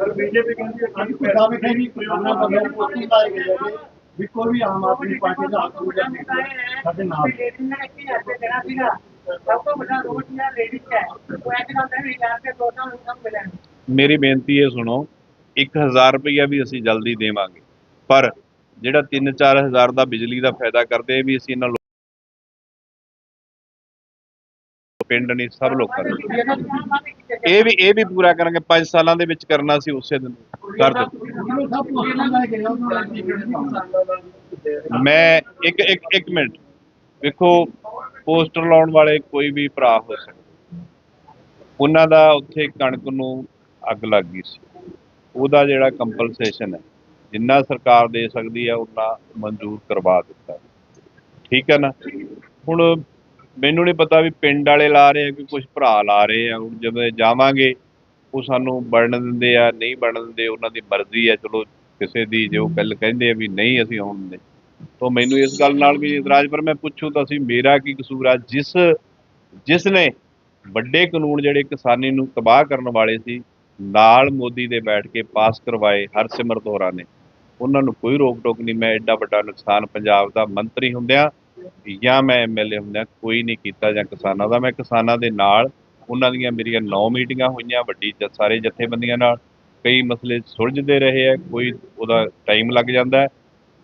ਸਰ ਬੀਜੇਪੀ ਕਹਿੰਦੀ ਹੈ ਕਿ ਕੋਈ ਦਾਅਵੇ ਹੈ ਨਹੀਂ ਕੋਈ ਉਹਨਾਂ ਬੰਦਿਆਂ ਨੂੰ ਕੋਈ ਲਾਏ ਗਏ ਹੈਗੇ। ਵੀ ਕੋਈ ਵੀ ਆਮ ਆਦਮੀ ਪਾਰਟੀ ਦਾ ਆਗੂ ਜਾਂ ਲੀਡਰ ਸਾਡੇ ਨਾਲ ਸਭ ਤੋਂ ਵੱਡਾ ਰੋਡ ਜਿਹੜਾ ਲੇਡੀਜ਼ ਹੈ ਉਹ ਇਹ ਕਹਿੰਦਾ ਵੀ ਯਾਰ ਤੇ ਦੋਨਾਂ ਨੂੰ ਕੰਮ ਮਿਲਣ ਮੇਰੀ ਬੇਨਤੀ ਹੈ ਸੁਣੋ 1000 ਰੁਪਈਆ ਵੀ ਅਸੀਂ ਜਲਦੀ ਦੇਵਾਂਗੇ। ਪਰ ਜਿਹੜਾ 3-4 ਹਜ਼ਾਰ ਦਾ ਬਿਜਲੀ ਦਾ ਫਾਇਦਾ ਕਰਦੇ ਇਹ ਵੀ ਅਸੀਂ ਇਹਨਾਂ ਪਿੰਡ ਨਹੀਂ ਸਭ ਲੋਕਾਂ ਨੂੰ ਇਹ ਵੀ ਇਹ ਵੀ ਪੂਰਾ ਕਰਾਂਗੇ 5 ਸਾਲਾਂ ਦੇ ਵਿੱਚ ਕਰਨਾ ਸੀ ਉਸੇ ਦਿਨ ਕਰ ਦਿਓ ਮੈਂ, ਇੱਕ ਇੱਕ ਇੱਕ ਮਿੰਟ। ਵੇਖੋ, ਪੋਸਟਰ ਲਾਉਣ ਵਾਲੇ ਕੋਈ ਵੀ ਭਰਾ ਹੋ ਸਕਦੇ। ਉਹਨਾਂ ਦਾ ਉੱਥੇ ਕਣਕ ਨੂੰ ਅੱਗ ਲੱਗ ਗਈ ਸੀ। ਉਹਦਾ ਜਿਹੜਾ ਕੰਪਨਸੇਸ਼ਨ ਹੈ, ਜਿੰਨਾ ਸਰਕਾਰ ਦੇ ਸਕਦੀ ਹੈ ਉਹਨਾਂ ਮਨਜ਼ੂਰ ਕਰਵਾ ਦਿੱਤਾ। ਠੀਕ ਹੈ ਨਾ? ਹੁਣ ਮੈਨੂੰ ਨਹੀਂ ਪਤਾ ਵੀ ਪਿੰਡ ਵਾਲੇ ਲਾ ਰਹੇ ਆ ਕਿ ਕੁਝ ਭਰਾ ਲਾ ਰਹੇ ਆ। ਹੁਣ ਜਦੋਂ ਜਾਵਾਂਗੇ, ਉਹ ਸਾਨੂੰ ਬਣਨ ਦਿੰਦੇ ਆ, ਨਹੀਂ ਬਣਨ ਦਿੰਦੇ, ਉਹਨਾਂ ਦੀ ਮਰਜ਼ੀ ਆ। ਚਲੋ ਕਿਸੇ ਦੀ ਜੋ ਗੱਲ ਕਹਿੰਦੇ ਆ ਵੀ ਨਹੀਂ ਅਸੀਂ ਆਉਣ ਦਿੰਦੇ। ਤਾਂ ਮੈਨੂੰ ਇਸ ਗੱਲ ਨਾਲ ਵੀ ਇਤਰਾਜ਼, ਪਰ ਮੈਂ ਪੁੱਛੂ ਤਾਂ ਅਸੀਂ ਮੇਰਾ ਕੀ ਕਸੂਰ ਆ? ਜਿਸ ਜਿਸ ਨੇ ਵੱਡੇ ਕਾਨੂੰਨ ਜਿਹੜੇ ਕਿਸਾਨੀ ਨੂੰ ਤਬਾਹ ਕਰਨ ਵਾਲੇ ਸੀ, ਨਾਲ ਮੋਦੀ ਦੇ ਬੈਠ ਕੇ ਪਾਸ ਕਰਵਾਏ ਹਰਸਿਮਰਤ ਹੋਰਾਂ ਨੇ। ਉਹਨਾਂ ਨੂੰ ਕੋਈ ਰੋਕ ਟੋਕ ਨਹੀਂ, ਮੈਂ ਐਡਾ ਵੱਡਾ ਨੁਕਸਾਨ ਪੰਜਾਬ ਦਾ ਮੰਤਰੀ ਹੁੰਦਿਆਂ ਜਾਂ ਮੈਂ ਐਮਐਲਏ ਹੁੰਦਾ ਕੋਈ ਨਹੀਂ ਕੀਤਾ ਜਾਂ ਕਿਸਾਨਾਂ ਦਾ, ਮੈਂ ਕਿਸਾਨਾਂ ਦੇ ਨਾਲ ਉਹਨਾਂ ਦੀਆਂ ਮੇਰੀਆਂ 9 ਮੀਟਿੰਗਾਂ ਹੋਈਆਂ, ਵੱਡੀ ਸਾਰੇ ਜਥੇਬੰਦੀਆਂ ਨਾਲ, ਕਈ ਮਸਲੇ ਸੁਲਝਦੇ ਰਹੇ ਆ, ਕੋਈ ਉਹਦਾ ਟਾਈਮ ਲੱਗ ਜਾਂਦਾ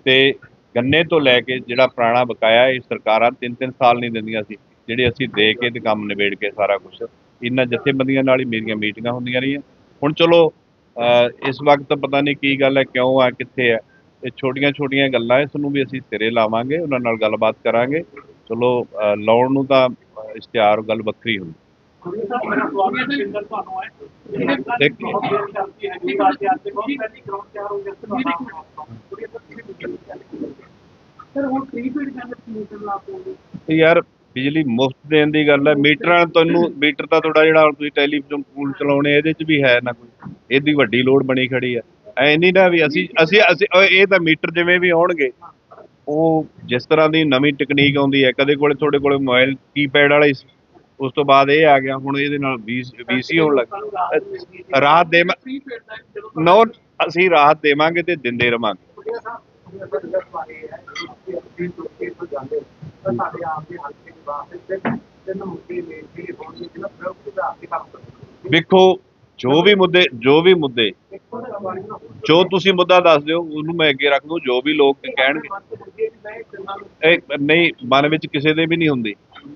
ਤੇ ਗੰਨੇ ਤੋਂ ਲੈ ਕੇ ਜਿਹੜਾ ਪੁਰਾਣਾ ਬਕਾਇਆ ਇਹ ਸਰਕਾਰਾਂ ਤਿੰਨ ਤਿੰਨ ਸਾਲ ਨਹੀਂ ਦਿੰਦੀਆਂ ਸੀ, ਜਿਹੜੇ ਅਸੀਂ ਦੇ ਕੇ ਤੇ ਕੰਮ ਨਿਬੇੜ ਕੇ ਸਾਰਾ ਕੁਝ ਇਹਨਾਂ ਜਥੇਬੰਦੀਆਂ ਨਾਲ ਹੀ ਮੇਰੀਆਂ ਮੀਟਿੰਗਾਂ ਹੁੰਦੀਆਂ ਰਹੀਆਂ। ਹੁਣ ਚਲੋ, ਅਹ, ਇਸ ਵਕਤ ਪਤਾ ਨਹੀਂ ਕੀ ਗੱਲ ਹੈ, ਕਿਉਂ ਆ, ਕਿੱਥੇ ਹੈ। ਇਹ ਛੋਟੀਆਂ ਛੋਟੀਆਂ ਗੱਲਾਂ ਇਸ ਨੂੰ ਵੀ ਅਸੀਂ ਸਿਰੇ ਲਾਵਾਂਗੇ, ਉਹਨਾਂ ਨਾਲ ਗੱਲਬਾਤ ਕਰਾਂਗੇ। ਚਲੋ ਅਹ ਲਾਉਣ ਨੂੰ ਤਾਂ ਇਸ਼ਤਿਹਾਰ ਗੱਲ ਵੱਖਰੀ ਹੁੰਦੀ। ਯਾਰ ਬਿਜਲੀ ਮੁਫਤ ਦੇਣ ਦੀ ਗੱਲ ਹੈ। ਮੀਟਰਾਂ ਤੁਹਾਨੂੰ, ਮੀਟਰ ਤਾਂ ਤੁਹਾਡਾ ਜਿਹੜਾ ਤੁਸੀਂ ਟੈਲੀਫੋਨ ਪੂਲ ਚਲਾਉਣੇ, ਇਹਦੇ 'ਚ ਵੀ ਹੈ ਨਾ ਕੋਈ। ਇਹਦੀ ਵੱਡੀ ਲੋਡ ਬਣੀ ਖੜੀ ਹੈ। ਐ ਨਹੀਂ ਨਾ ਵੀ ਅਸੀਂ ਅਸੀਂ ਅਸੀਂ ਉਹ ਇਹ ਤਾਂ ਮੀਟਰ ਜਿਵੇਂ ਵੀ ਆਉਣਗੇ, ਉਹ ਜਿਸ ਤਰ੍ਹਾਂ ਦੀ ਨਵੀਂ ਟੈਕਨੀਕ ਆਉਂਦੀ ਹੈ, ਕਦੇ ਕੋਲੇ ਤੁਹਾਡੇ ਕੋਲੇ ਮੋਬਾਈਲ ਕੀਪੈਡ ਵਾਲੇ ਸੀ, ਉਸ ਤੋਂ ਬਾਅਦ ਇਹ ਆ ਗਿਆ, ਹੁਣ ਇਹਦੇ ਨਾਲ ਵੀਸੀ ਹੋਣ ਲੱਗ ਰਾਹਤ ਦੇ ਨੋ, ਅਸੀਂ ਰਾਹਤ ਦੇਵਾਂਗੇ ਤੇ ਦਿੰਦੇ ਰਵਾਂਗੇ। ਸਾਡੇ ਵੇਖੋ ਜੋ ਵੀ ਮੁੱਦੇ ਜੋ ਵੀ ਮੁੱਦੇ ਜੋ ਤੁਸੀਂ ਮੁੱਦਾ ਦੱਸ ਦਿਓ, ਉਹਨੂੰ ਮੈਂ ਅੱਗੇ ਰੱਖ ਦੂੰ, ਜੋ ਵੀ ਲੋਕ ਕਹਿਣਗੇ। ਇਹ ਨਹੀਂ, ਮਨ ਵਿੱਚ ਕਿਸੇ ਦੇ ਵੀ ਨਹੀਂ ਹੁੰਦੀ।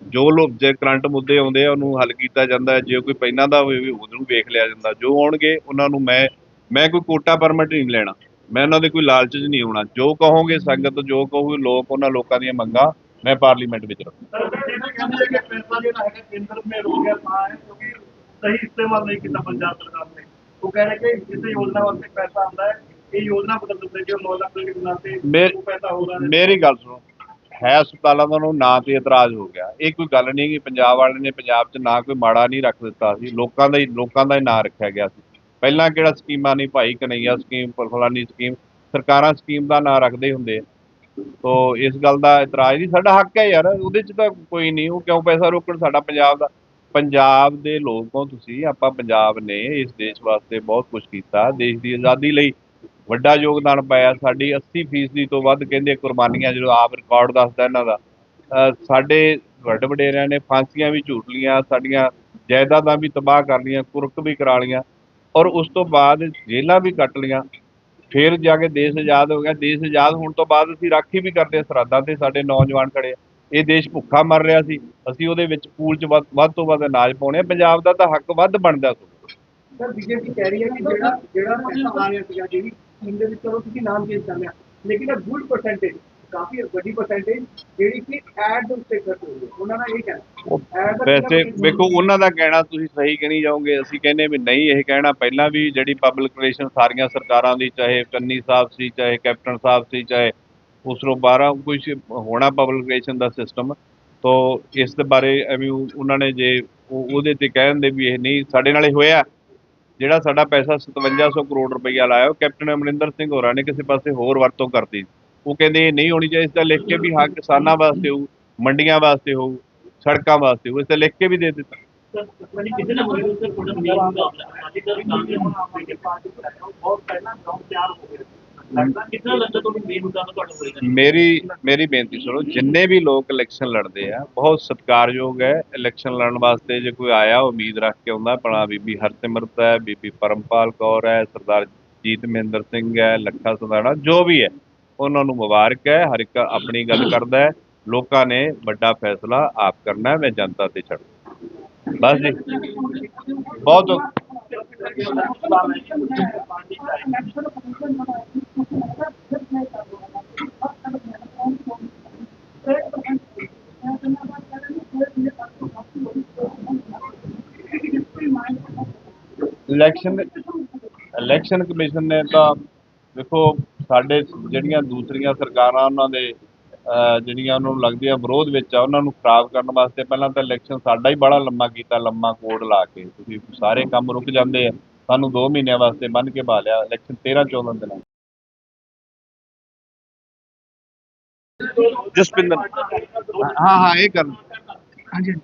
ਜੋ ਲੋਕ, ਜੇ ਕਰੰਟ ਮੁੱਦੇ ਆਉਂਦੇ ਆ, ਉਹਨੂੰ ਹੱਲ ਕੀਤਾ ਜਾਂਦਾ, ਜੇ ਕੋਈ ਪਹਿਲਾਂ ਦਾ ਹੋਵੇ, ਉਹਨੂੰ ਵੇਖ ਲਿਆ ਜਾਂਦਾ। ਜੋ ਆਉਣਗੇ, ਉਹਨਾਂ ਨੂੰ ਮੈਂ ਮੈਂ ਕੋਈ ਕੋਟਾ ਪਰਮਿਟ ਨਹੀਂ ਲੈਣਾ। ਮੈਂ ਉਹਨਾਂ ਦੇ ਕੋਈ ਲਾਲਚ 'ਚ ਨਹੀਂ ਆਉਣਾ ਜੋ ਕਹੋਗੇ ਸੰਗਤ, ਜੋ ਕਹੋਗੇ ਲੋਕ, ਉਹਨਾਂ ਲੋਕਾਂ ਦੀਆਂ ਮੰਗਾਂ ਮੈਂ ਪਾਰਲੀਮੈਂਟ ਵਿੱਚ ਰੱਖੂ। ਸਹੀ ਇਸਤੇਮਾਲ ਨਹੀਂ ਕੀਤਾ ਪੰਜਾਬ ਸਰਕਾਰ ਉਹ ਕਹਿ ਰਹੇ ਕਿ ਕਿਸੇ ਯੋਜਨਾ ਵਾਸਤੇ ਪੈਸਾ ਆਉਂਦਾ ਹੈ ਇਹ ਯੋਜਨਾ ਬਦਲ ਦਿੰਦੇ ਜੋ 9 ਲੱਖ ਦੇ ਬਣਾ ਤੇ ਮੇ- ਉਹ ਪੈਸਾ ਹੋ ਰਹਾ। ਮੇਰੀ ਗੱਲ ਸੁਣੋ ਹੈ ਹਸਪਤਾਲਾਂ ਦਾ ਨੂੰ ਨਾਂ ਤੇ ਇਤਰਾਜ਼ ਹੋ ਗਿਆ। ਇਹ ਕੋਈ ਗੱਲ ਨਹੀਂ ਕਿ ਪੰਜਾਬ ਵਾਲੇ ਨੇ ਪੰਜਾਬ 'ਚ ਨਾ ਕੋਈ ਮਾੜਾ ਨਹੀਂ ਰੱਖ ਦਿੱਤਾ ਸੀ ਲੋਕਾਂ ਦਾ ਹੀ ਲੋਕਾਂ ਦਾ ਹੀ ਨਾਂ ਰੱਖਿਆ ਗਿਆ ਸੀ। ਪਹਿਲਾਂ ਕਿਹੜਾ ਸਕੀਮਾਂ ਨਹੀਂ ਭਾਈ ਕਨਈਆ ਸਕੀਮ ਫਲਾਨੀ ਸਕੀਮ ਸਰਕਾਰਾਂ ਸਕੀਮ ਦਾ ਨਾਂ ਰੱਖਦੇ ਹੁੰਦੇ ਤੋ ਇਸ ਗੱਲ ਦਾ ਇਤਰਾਜ਼ ਨਹੀਂ ਸਾਡਾ ਹੱਕ ਹੈ ਯਾਰ ਉਹਦੇ 'ਚ ਤਾਂ ਕੋਈ ਨਹੀਂ ਉਹ ਕਿਉਂ ਪੈਸਾ ਰੋਕਣ ਸਾਡਾ ਪੰਜਾਬ ਦਾ ਪੰਜਾਬ ਦੇ ਲੋਕ ਹੋ ਤੁਸੀਂ ਆਪਾਂ ਪੰਜਾਬ ਨੇ ਇਸ ਦੇਸ਼ ਵਾਸਤੇ ਬਹੁਤ ਕੁਝ ਕੀਤਾ। ਦੇਸ਼ ਦੀ ਆਜ਼ਾਦੀ ਲਈ ਵੱਡਾ ਯੋਗਦਾਨ ਪਾਇਆ। ਸਾਡੀ 80% ਤੋਂ ਵੱਧ ਕਹਿੰਦੇ ਕੁਰਬਾਨੀਆਂ ਜਦੋਂ ਆਪ ਰਿਕਾਰਡ ਦੱਸਦਾ ਇਹਨਾਂ ਦਾ। ਅਹ ਸਾਡੇ ਵੱਡੇ ਵਡੇਰਿਆਂ ਨੇ ਫਾਂਸੀਆਂ ਵੀ ਝੂਟ ਲੀਆਂ, ਸਾਡੀਆਂ ਜਾਇਦਾਦਾਂ ਵੀ ਤਬਾਹ ਕਰ ਲੀਆਂ ਕੁਰਕ ਵੀ ਕਰਾ ਲੀਆਂ ਔਰ ਉਸ ਤੋਂ ਬਾਅਦ ਜੇਲਾਂ ਵੀ ਕੱਟ ਲੀਆਂ ਫਿਰ ਜਾ ਕੇ ਦੇਸ਼ ਆਜ਼ਾਦ ਹੋ ਗਿਆ। ਦੇਸ਼ ਆਜ਼ਾਦ ਹੋਣ ਤੋਂ ਬਾਅਦ ਅਸੀਂ ਰਾਖੀ ਵੀ ਕਰਦੇ ਹਾਂ ਸਰਹੱਦਾਂ ਤੇ ਸਾਡੇ ਨੌਜਵਾਨ ਖੜੇ ਇਹ ਦੇਸ਼ ਭੁੱਖਾ ਮਰ ਰਿਹਾ ਸੀ ਅਸੀਂ ਉਹਦੇ ਵਿੱਚ ਪੂਲ 'ਚ ਵੱਧ ਤੋਂ ਵੱਧ ਅਨਾਜ ਪਾਉਣੇ। ਪੰਜਾਬ ਦਾ ਤਾਂ ਹੱਕ ਵੱਧ ਬਣਦਾ ਸੀ ਸਰ ਬੀਜੇਪੀ ਕਹਿ ਰਹੀ ਹੈ ਕਿ ਜਿਹੜਾ ਜਿਹੜਾ ਪੈਸਾ ਆ ਰਿਹਾ ਸੀਗਾ ਜਿਹੜੀ ਸਕੀਮ ਦੇ ਵਿੱਚ ਚਲੋ ਤੁਸੀਂ ਨਾਮ ਚੇਂਜ ਕਰ ਲਿਆ ਲੇਕਿਨ ਅ ਗੁੱਡ ਪਰਸੈਂਟੇਜ ਕਾਫੀ ਵੱਡੀ ਪਰਸੈਂਟੇਜ ਜਿਹੜੀ ਕਿ ਐਡ ਦੇ ਉੱਤੇ ਖਰਚ ਹੋ ਰਹੀ ਹੈ ਉਹਨਾਂ ਦਾ ਇਹ ਕਹਿਣਾ Ad ਦਾ ਵੈਸੇ ਕਿੰਨਾ ਵੇਖੋ ਉਹਨਾਂ ਦਾ ਕਹਿਣਾ ਤੁਸੀਂ ਸਹੀ ਕਹਿਣੀ ਜਾਓਗੇ ਅਸੀਂ ਕਹਿੰਦੇ ਵੀ ਨਹੀਂ ਇਹ ਕਹਿਣਾ ਪਹਿਲਾਂ ਵੀ ਜਿਹੜੀ ਪਬਲਿਕ ਰਿਲੇਸ਼ਨ ਸਾਰੀਆਂ ਸਰਕਾਰਾਂ ਦੀ ਚਾਹੇ ਚੰਨੀ ਸਾਹਿਬ ਸੀ ਚਾਹੇ ਕੈਪਟਨ ਸਾਹਿਬ ਸੀ ਚਾਹੇ ਉਸ ਤੋਂ ਬਾਹਰ ਕੁਝ ਹੋਣਾ ਪਬਲਿਕ ਦਾ ਸਿਸਟਮ ਤੋ ਇਸ ਦੇ ਬਾਰੇ ਐਵੇਂ ਉਹਨਾਂ ਨੇ ਜੇ ਉਹਦੇ ਤੇ ਕਹਿ ਦਿੰਦੇ ਵੀ ਇਹ ਨਹੀਂ, ਸਾਡੇ ਨਾਲ ਇਹ ਹੋਇਆ। ਜਿਹੜਾ ਸਾਡਾ ਪੈਸਾ 5700 ਕਰੋੜ ਰੁਪਈਆ ਲਾਇਆ, ਉਹ ਕੈਪਟਨ ਅਮਰਿੰਦਰ ਸਿੰਘ ਹੋਰਾਂ ਨੇ ਕਿਸੇ ਪਾਸੇ ਹੋਰ ਵਰਤੋਂ ਕਰਤੀ। ਉਹ ਕਹਿੰਦੇ ਇਹ ਨਹੀਂ ਹੋਣੀ ਚਾਹੀਦੀ, ਇਸ ਦਾ ਲਿਖ ਕੇ ਵੀ ਹਾਂ ਕਿਸਾਨਾਂ ਵਾਸਤੇ ਹੋਊ, ਮੰਡੀਆਂ ਵਾਸਤੇ ਹੋਊ, ਸੜਕਾਂ ਵਾਸਤੇ ਹੋ ਇਸ ਦਾ ਲਿਖ ਕੇ ਵੀ ਦੇ ਦਿੱਤਾ। ਬਹੁਤ ਪਹਿਲਾਂ ਗਰਾਊਂਡ ਤਿਆਰ ਹੋ ਗਿਆ ਮੇਰੀ ਮੇਰੀ ਬੇਨਤੀ ਸੁਣੋ ਜਿੰਨੇ ਵੀ ਲੋਕ ਇਲੈਕਸ਼ਨ ਲੜਦੇ ਆ ਬਹੁਤ ਸਤਿਕਾਰਯੋਗ ਹੈ। ਇਲੈਕਸ਼ਨ ਲੜਨ ਵਾਸਤੇ ਜੇ ਕੋਈ ਆਇਆ ਉਮੀਦ ਰੱਖ ਕੇ ਆਉਂਦਾ ਭਲਾ ਬੀਬੀ ਹਰਸਿਮਰਤ ਹੈ ਬੀਬੀ ਪਰਮਪਾਲ ਕੌਰ ਹੈ ਸਰਦਾਰ ਜੀਤ ਮਹਿੰਦਰ ਸਿੰਘ ਹੈ ਲੱਖਾ ਸਦਾਣਾ ਜੋ ਵੀ ਹੈ ਉਹਨਾਂ ਨੂੰ ਮੁਬਾਰਕ ਹੈ ਹਰ ਇੱਕ ਆਪਣੀ ਗੱਲ ਕਰਦਾ ਹੈ। ਲੋਕਾਂ ਨੇ ਵੱਡਾ ਫੈਸਲਾ ਆਪ ਕਰਨਾ ਮੈਂ ਜਨਤਾ ਤੇ ਛੱਡ ਬਸ ਜੀ। ਬਹੁਤ ਇਲੈਕਸ਼ਨ ਇਲੈਕਸ਼ਨ ਕਮਿਸ਼ਨ ਨੇ ਤਾਂ ਦੇਖੋ ਸਾਡੇ ਜਿਹੜੀਆਂ ਦੂਸਰੀਆਂ ਸਰਕਾਰਾਂ ਉਹਨਾਂ ਦੇ ਜਿਹੜੀਆਂ ਉਹਨਾਂ ਨੂੰ ਲੱਗਦੀਆਂ ਵਿਰੋਧ ਵਿੱਚ ਆ, ਉਹਨਾਂ ਨੂੰ ਖਰਾਬ ਕਰਨ ਵਾਸਤੇ ਪਹਿਲਾਂ ਤਾਂ ਇਲੈਕਸ਼ਨ ਸਾਡਾ ਹੀ ਬੜਾ ਲੰਮਾ ਕੀਤਾ, ਲੰਮਾ ਕੋਡ ਲਾ ਕੇ। ਤੁਸੀਂ ਸਾਰੇ ਕੰਮ ਰੁਕ ਜਾਂਦੇ ਆ। ਸਾਨੂੰ 2 ਮਹੀਨਿਆਂ ਵਾਸਤੇ ਬੰਨ ਕੇ ਬਾ ਲਿਆ ਇਲੈਕਸ਼ਨ 13 14 ਦਿਨਾਂ ਜਸਪਿੰਦਰ। ਹਾਂ ਹਾਂ, ਇਹ ਗੱਲ। ਹਾਂਜੀ।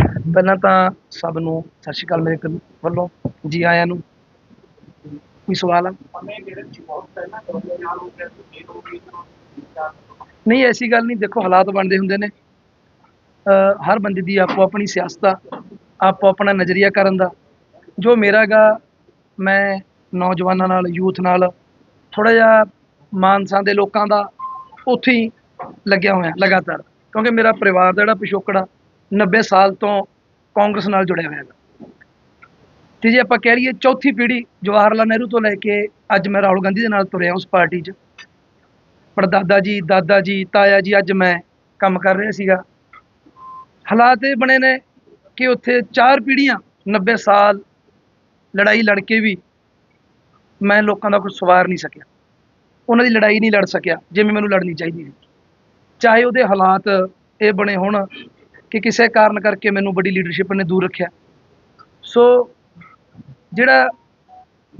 ਪਹਿਲਾਂ ਤਾਂ ਸਭ ਨੂੰ ਸਤਿ ਸ਼੍ਰੀ ਅਕਾਲ ਮੇਰੇ ਵੱਲੋਂ, ਜੀ ਆਇਆਂ ਨੂੰ। ਕੋਈ ਸਵਾਲ ਆ? ਨਹੀਂ, ਐਸੀ ਗੱਲ ਨਹੀਂ, ਦੇਖੋ ਹਾਲਾਤ ਬਣਦੇ ਹੁੰਦੇ ਨੇ। ਹਰ ਬੰਦੇ ਦੀ ਆਪੋ ਆਪਣੀ ਸਿਆਸਤ ਆ, ਆਪੋ ਆਪਣਾ ਨਜ਼ਰੀਆ ਕਰਨ ਦਾ। ਜੋ ਮੇਰਾ ਗਾ, ਮੈਂ ਨੌਜਵਾਨਾਂ ਨਾਲ, ਯੂਥ ਨਾਲ ਥੋੜਾ ਜਿਹਾ ਮਾਨਸਾ ਦੇ ਲੋਕਾਂ ਦਾ, ਉੱਥੇ ਹੀ ਲੱਗਿਆ ਹੋਇਆ, ਲਗਾਤਾਰ। ਕਿਉਂਕਿ ਮੇਰਾ ਪਰਿਵਾਰ ਦਾ ਜਿਹੜਾ ਪਿਛੋਕੜ ਆ 90 ਸਾਲ ਤੋਂ ਕਾਂਗਰਸ ਨਾਲ ਜੁੜਿਆ ਹੋਇਆ ਹੈ ਤੇ ਜੇ ਆਪਾਂ ਕਹਿ ਲਈਏ ਚੌਥੀ ਪੀੜ੍ਹੀ ਜਵਾਹਰ ਲਾਲ ਨਹਿਰੂ ਤੋਂ ਲੈ ਕੇ ਅੱਜ ਮੈਂ ਰਾਹੁਲ ਗਾਂਧੀ ਦੇ ਨਾਲ ਤੁਰਿਆ ਉਸ ਪਾਰਟੀ 'ਚ, ਪੜਦਾਦਾ ਜੀ, ਦਾਦਾ ਜੀ, ਤਾਇਆ ਜੀ, ਅੱਜ ਮੈਂ ਕੰਮ ਕਰ ਰਿਹਾ ਸੀਗਾ। ਹਾਲਾਤ ਇਹ ਬਣੇ ਨੇ ਕਿ ਉੱਥੇ ਚਾਰ ਪੀੜ੍ਹੀਆਂ 90 ਸਾਲ ਲੜਾਈ ਲੜ ਕੇ ਵੀ ਮੈਂ ਲੋਕਾਂ ਦਾ ਕੁਝ ਸਵਾਰ ਨਹੀਂ ਸਕਿਆ। ਉਹਨਾਂ ਦੀ ਲੜਾਈ ਨਹੀਂ ਲੜ ਸਕਿਆ, ਜਿਵੇਂ ਮੈਨੂੰ ਲੜਨੀ ਚਾਹੀਦੀ ਸੀ। ਚਾਹੇ ਉਹਦੇ ਹਾਲਾਤ ਇਹ ਬਣੇ ਹੋਣ ਕਿ ਕਿਸੇ ਕਾਰਨ ਕਰਕੇ ਮੈਨੂੰ ਵੱਡੀ ਲੀਡਰਸ਼ਿਪ ਨੇ ਦੂਰ ਰੱਖਿਆ। ਸੋ ਜਿਹੜਾ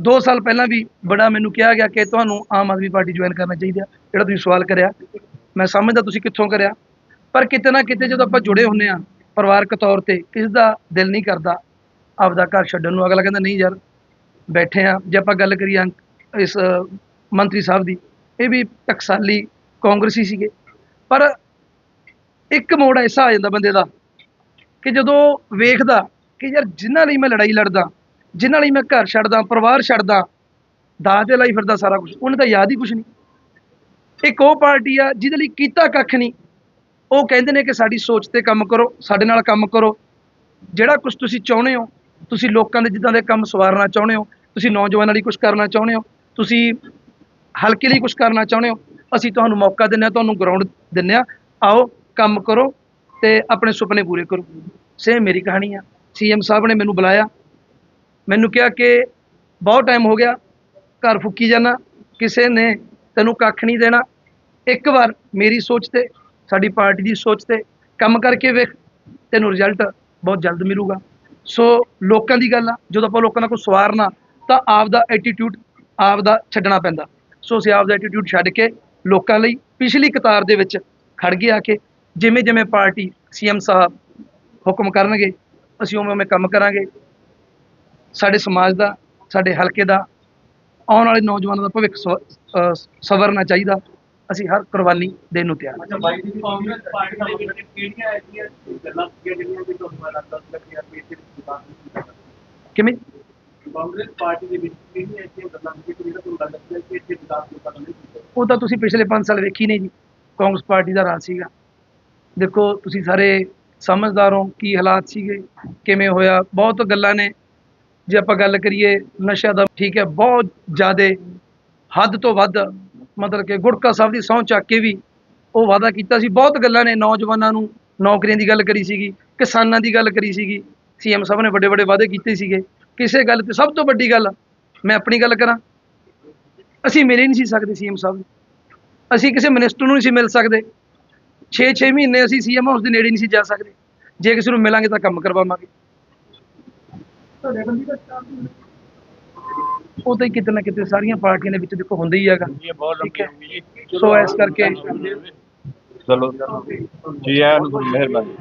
2 ਸਾਲ ਪਹਿਲਾਂ ਵੀ ਬੜਾ ਮੈਨੂੰ ਕਿਹਾ ਗਿਆ ਕਿ ਤੁਹਾਨੂੰ ਆਮ ਆਦਮੀ ਪਾਰਟੀ ਜੁਆਇਨ ਕਰਨਾ ਚਾਹੀਦਾ, ਜਿਹੜਾ ਤੁਸੀਂ ਸਵਾਲ ਕਰਿਆ, ਮੈਂ ਸਮਝਦਾ ਤੁਸੀਂ ਕਿੱਥੋਂ ਕਰਿਆ, ਪਰ ਕਿਤੇ ਨਾ ਕਿਤੇ ਜਦੋਂ ਆਪਾਂ ਜੁੜੇ ਹੁੰਨੇ ਆ ਪਰਿਵਾਰਕ ਤੌਰ ਤੇ ਕਿਸ ਦਾ ਦਿਲ ਨਹੀਂ ਕਰਦਾ ਆਪਦਾ ਘਰ ਛੱਡਣ ਨੂੰ। ਅਗਲਾ ਕਹਿੰਦਾ, ਨਹੀਂ ਯਾਰ, ਬੈਠੇ ਆ ਜੇ ਆਪਾਂ ਗੱਲ ਕਰੀਏ ਅੰਕ- ਇਸ ਮੰਤਰੀ ਸਾਹਿਬ ਦੀ, ਇਹ ਵੀ ਟਕਸਾਲੀ ਕਾਂਗਰਸੀ ਸੀਗੇ। ਪਰ ਇੱਕ ਮੋੜ ਐਸਾ ਆ ਜਾਂਦਾ ਬੰਦੇ ਦਾ। ਕਿ ਜਦੋਂ ਵੇਖਦਾ ਕਿ ਯਾਰ ਜਿਨ੍ਹਾਂ ਲਈ ਮੈਂ ਲੜਾਈ ਲੜਦਾ, ਜਿਨ੍ਹਾਂ ਲਈ ਮੈਂ ਘਰ ਛੱਡਦਾ, ਪਰਿਵਾਰ ਛੱਡਦਾ ਦਾਅ ਤੇ ਲਈ ਫਿਰਦਾ ਸਾਰਾ ਕੁਝ ਉਹਨੇ ਤਾਂ ਯਾਦ ਹੀ ਕੁਝ ਨਹੀਂ। ਇੱਕ ਉਹ ਪਾਰਟੀ ਆ, ਜਿਹਦੇ ਲਈ ਕੀਤਾ ਕੱਖ ਨਹੀਂ। ਉਹ ਕਹਿੰਦੇ ਨੇ ਕਿ ਸਾਡੀ ਸੋਚ ਤੇ ਕੰਮ ਕਰੋ, ਸਾਡੇ ਨਾਲ ਕੰਮ ਕਰੋ। ਜਿਹੜਾ ਕੁਝ ਤੁਸੀਂ ਚਾਹੁੰਦੇ ਹੋ, ਤੁਸੀਂ ਲੋਕਾਂ ਦੇ ਜਿੱਦਾਂ ਦੇ ਕੰਮ ਸਵਾਰਨਾ ਚਾਹੁੰਦੇ ਹੋ, ਤੁਸੀਂ ਨੌਜਵਾਨਾਂ ਲਈ ਕੁਝ ਕਰਨਾ ਚਾਹੁੰਦੇ ਹੋ, ਤੁਸੀਂ ਹਲਕੇ ਲਈ ਕੁਝ ਕਰਨਾ ਚਾਹੁੰਦੇ ਹੋ, ਅਸੀਂ ਤੁਹਾਨੂੰ ਮੌਕਾ ਦਿੰਦੇ ਹਾਂ, ਤੁਹਾਨੂੰ ਗਰਾਊਂਡ ਦਿੰਦੇ ਹਾਂ। ਆਓ ਕੰਮ ਕਰੋ ਤੇ ਆਪਣੇ ਸੁਪਨੇ ਪੂਰੇ ਕਰੋ। ਸੇਮ ਮੇਰੀ ਕਹਾਣੀ ਆ। ਸੀਐਮ ਸਾਹਿਬ ਨੇ ਮੈਨੂੰ ਬੁਲਾਇਆ। ਮੈਨੂੰ ਕਿਹਾ ਕਿ ਬਹੁਤ ਟਾਈਮ ਹੋ ਗਿਆ, ਘਰ ਫੁੱਕੀ ਜਾਣਾ ਕਿਸੇ ਨੇ ਤੈਨੂੰ ਕੱਖ ਨਹੀਂ ਦੇਣਾ। ਇੱਕ ਵਾਰ ਮੇਰੀ ਸੋਚ ਤੇ, ਸਾਡੀ ਪਾਰਟੀ ਦੀ ਸੋਚ ਤੇ ਕੰਮ ਕਰਕੇ ਵੇਖ, ਤੈਨੂੰ ਰਿਜ਼ਲਟ ਬਹੁਤ ਜਲਦ ਮਿਲੂਗਾ। ਸੋ ਲੋਕਾਂ ਦੀ ਗੱਲ ਆ, ਜਦੋਂ ਆਪਾਂ ਲੋਕਾਂ ਨਾਲ ਕੋਈ ਸਵਾਰਨਾ ਤਾਂ ਆਪ ਦਾ ਐਟੀਟਿਊਡ ਆਪ ਦਾ ਛੱਡਣਾ ਪੈਂਦਾ। ਸੋ ਅਸੀਂ ਆਪ ਦਾ ਐਟੀਟਿਊਡ ਛੱਡ ਕੇ ਲੋਕਾਂ ਲਈ ਪਿਛਲੀ ਕਤਾਰ ਦੇ ਵਿੱਚ ਖੜ ਗਏ ਆ ਕੇ ਜਿਵੇਂ ਜਿਵੇਂ ਪਾਰਟੀ ਸੀਐਮ ਸਾਹਿਬ ਹੁਕਮ ਕਰਨਗੇ ਅਸੀਂ ਉਵੇਂ ਉਵੇਂ ਕੰਮ ਕਰਾਂਗੇ। ਸਾਡੇ ਸਮਾਜ ਦਾ ਸਾਡੇ ਹਲਕੇ ਦਾ ਆਉਣ ਵਾਲੇ ਨੌਜਵਾਨਾਂ ਦਾ ਭਵਿੱਖ ਸਵਰਨਾ ਚਾਹੀਦਾ। ਅਸੀਂ ਹਰ ਕੁਰਬਾਨੀ ਦੇਣ ਨੂੰ ਤਿਆਰ ਹਾਂ। ਅੱਛਾ ਬਾਈ ਜੀ ਕਾਂਗਰਸ ਪਾਰਟੀ ਦੇ ਵਿੱਚ ਕਿਹੜੀਆਂ ਐਸੀਆਂ ਗੱਲਾਂ ਸੀਗੀਆਂ ਜਿਹੜੀਆਂ ਕਿ ਤੁਹਾਨੂੰ ਲੱਗਦਾ ਸੀ ਕਿ ਆਪਣੀ ਇੱਥੇ ਵਿਕਾਸ ਨਹੀਂ ਕੀਤਾ ਕਿਵੇਂ? ਕਾਂਗਰਸ ਪਾਰਟੀ ਦੇ ਵਿੱਚ ਕਿਹੜੀਆਂ ਐਸੀਆਂ ਗੱਲਾਂ ਕਿ ਜਿਹੜਾ ਤੁਹਾਨੂੰ ਲੱਗਦਾ ਕਿ ਇੱਥੇ ਵਿਕਾਸ ਨਹੀਂ ਕਰਨਾ ਨਹੀਂ ਉਹ ਤਾਂ ਤੁਸੀਂ ਪਿਛਲੇ 5 ਸਾਲ ਵੇਖੀ ਨੇ ਜੀ। ਕਾਂਗਰਸ ਪਾਰਟੀ ਦਾ ਰਾਜ ਸੀਗਾ। ਦੇਖੋ, ਤੁਸੀਂ ਸਾਰੇ ਸਮਝਦਾਰ ਹੋ, ਕੀ ਹਾਲਾਤ ਸੀਗੇ, ਕਿਵੇਂ ਹੋਇਆ? ਬਹੁਤ ਗੱਲਾਂ ਨੇ। ਜੇ ਆਪਾਂ ਗੱਲ ਕਰੀਏ ਨਸ਼ਾ ਦਾ ਠੀਕ ਹੈ, ਬਹੁਤ ਜ਼ਿਆਦਾ ਹੱਦ ਤੋਂ ਵੱਧ, ਮਤਲਬ ਕਿ ਗੁੜਕਾ ਸਾਹਿਬ ਦੀ ਸਹੁੰ ਚੱਕ ਕੇ ਵੀ ਉਹ ਵਾਅਦਾ ਕੀਤਾ ਸੀ। ਬਹੁਤ ਗੱਲਾਂ ਨੇ, ਨੌਜਵਾਨਾਂ ਨੂੰ ਨੌਕਰੀਆਂ ਦੀ ਗੱਲ ਕਰੀ ਸੀਗੀ, ਕਿਸਾਨਾਂ ਦੀ ਗੱਲ ਕਰੀ ਸੀਗੀ ਸੀਐਮ ਸਾਹਿਬ ਨੇ ਵੱਡੇ ਵੱਡੇ ਵਾਅਦੇ ਕੀਤੇ ਸੀਗੇ। ਕਿਸੇ ਗੱਲ ਤੇ ਸਭ ਤੋਂ ਵੱਡੀ ਗੱਲ, ਮੈਂ ਆਪਣੀ ਗੱਲ ਕਰਾਂ, ਅਸੀਂ ਮਿਲ ਨਹੀਂ ਸੀ ਸਕਦੇ ਸੀਐਮ ਸਾਹਿਬ ਅਸੀਂ ਕਿਸੇ ਮਿਨਿਸਟਰ ਨੂੰ ਨਹੀਂ ਸੀ ਮਿਲ ਸਕਦੇ। 6-6 ਮਹੀਨੇ ਅਸੀਂ ਸੀਐਮ ਹਾਊਸ ਦੇ ਨੇੜੇ ਨਹੀਂ ਸੀ ਜਾ ਸਕਦੇ। ਜੇ ਕਿਸੇ ਨੂੰ ਮਿਲਾਂਗੇ ਤਾਂ ਕੰਮ ਕਰਵਾਵਾਂਗੇ। ਉਹ ਤਾਂ ਕਿਤੇ ਨਾ ਕਿਤੇ ਸਾਰੀਆਂ ਪਾਰਟੀਆਂ ਦੇ ਵਿੱਚ ਦੇਖੋ ਹੁੰਦਾ ਹੀ ਹੈਗਾ। ਠੀਕ ਹੈ। ਸੋ ਇਸ ਕਰਕੇ ਚਲੋ। ਜੀ ਆਇਆਂ ਨੂੰ ਮਿਹਰਬਾਨੀ।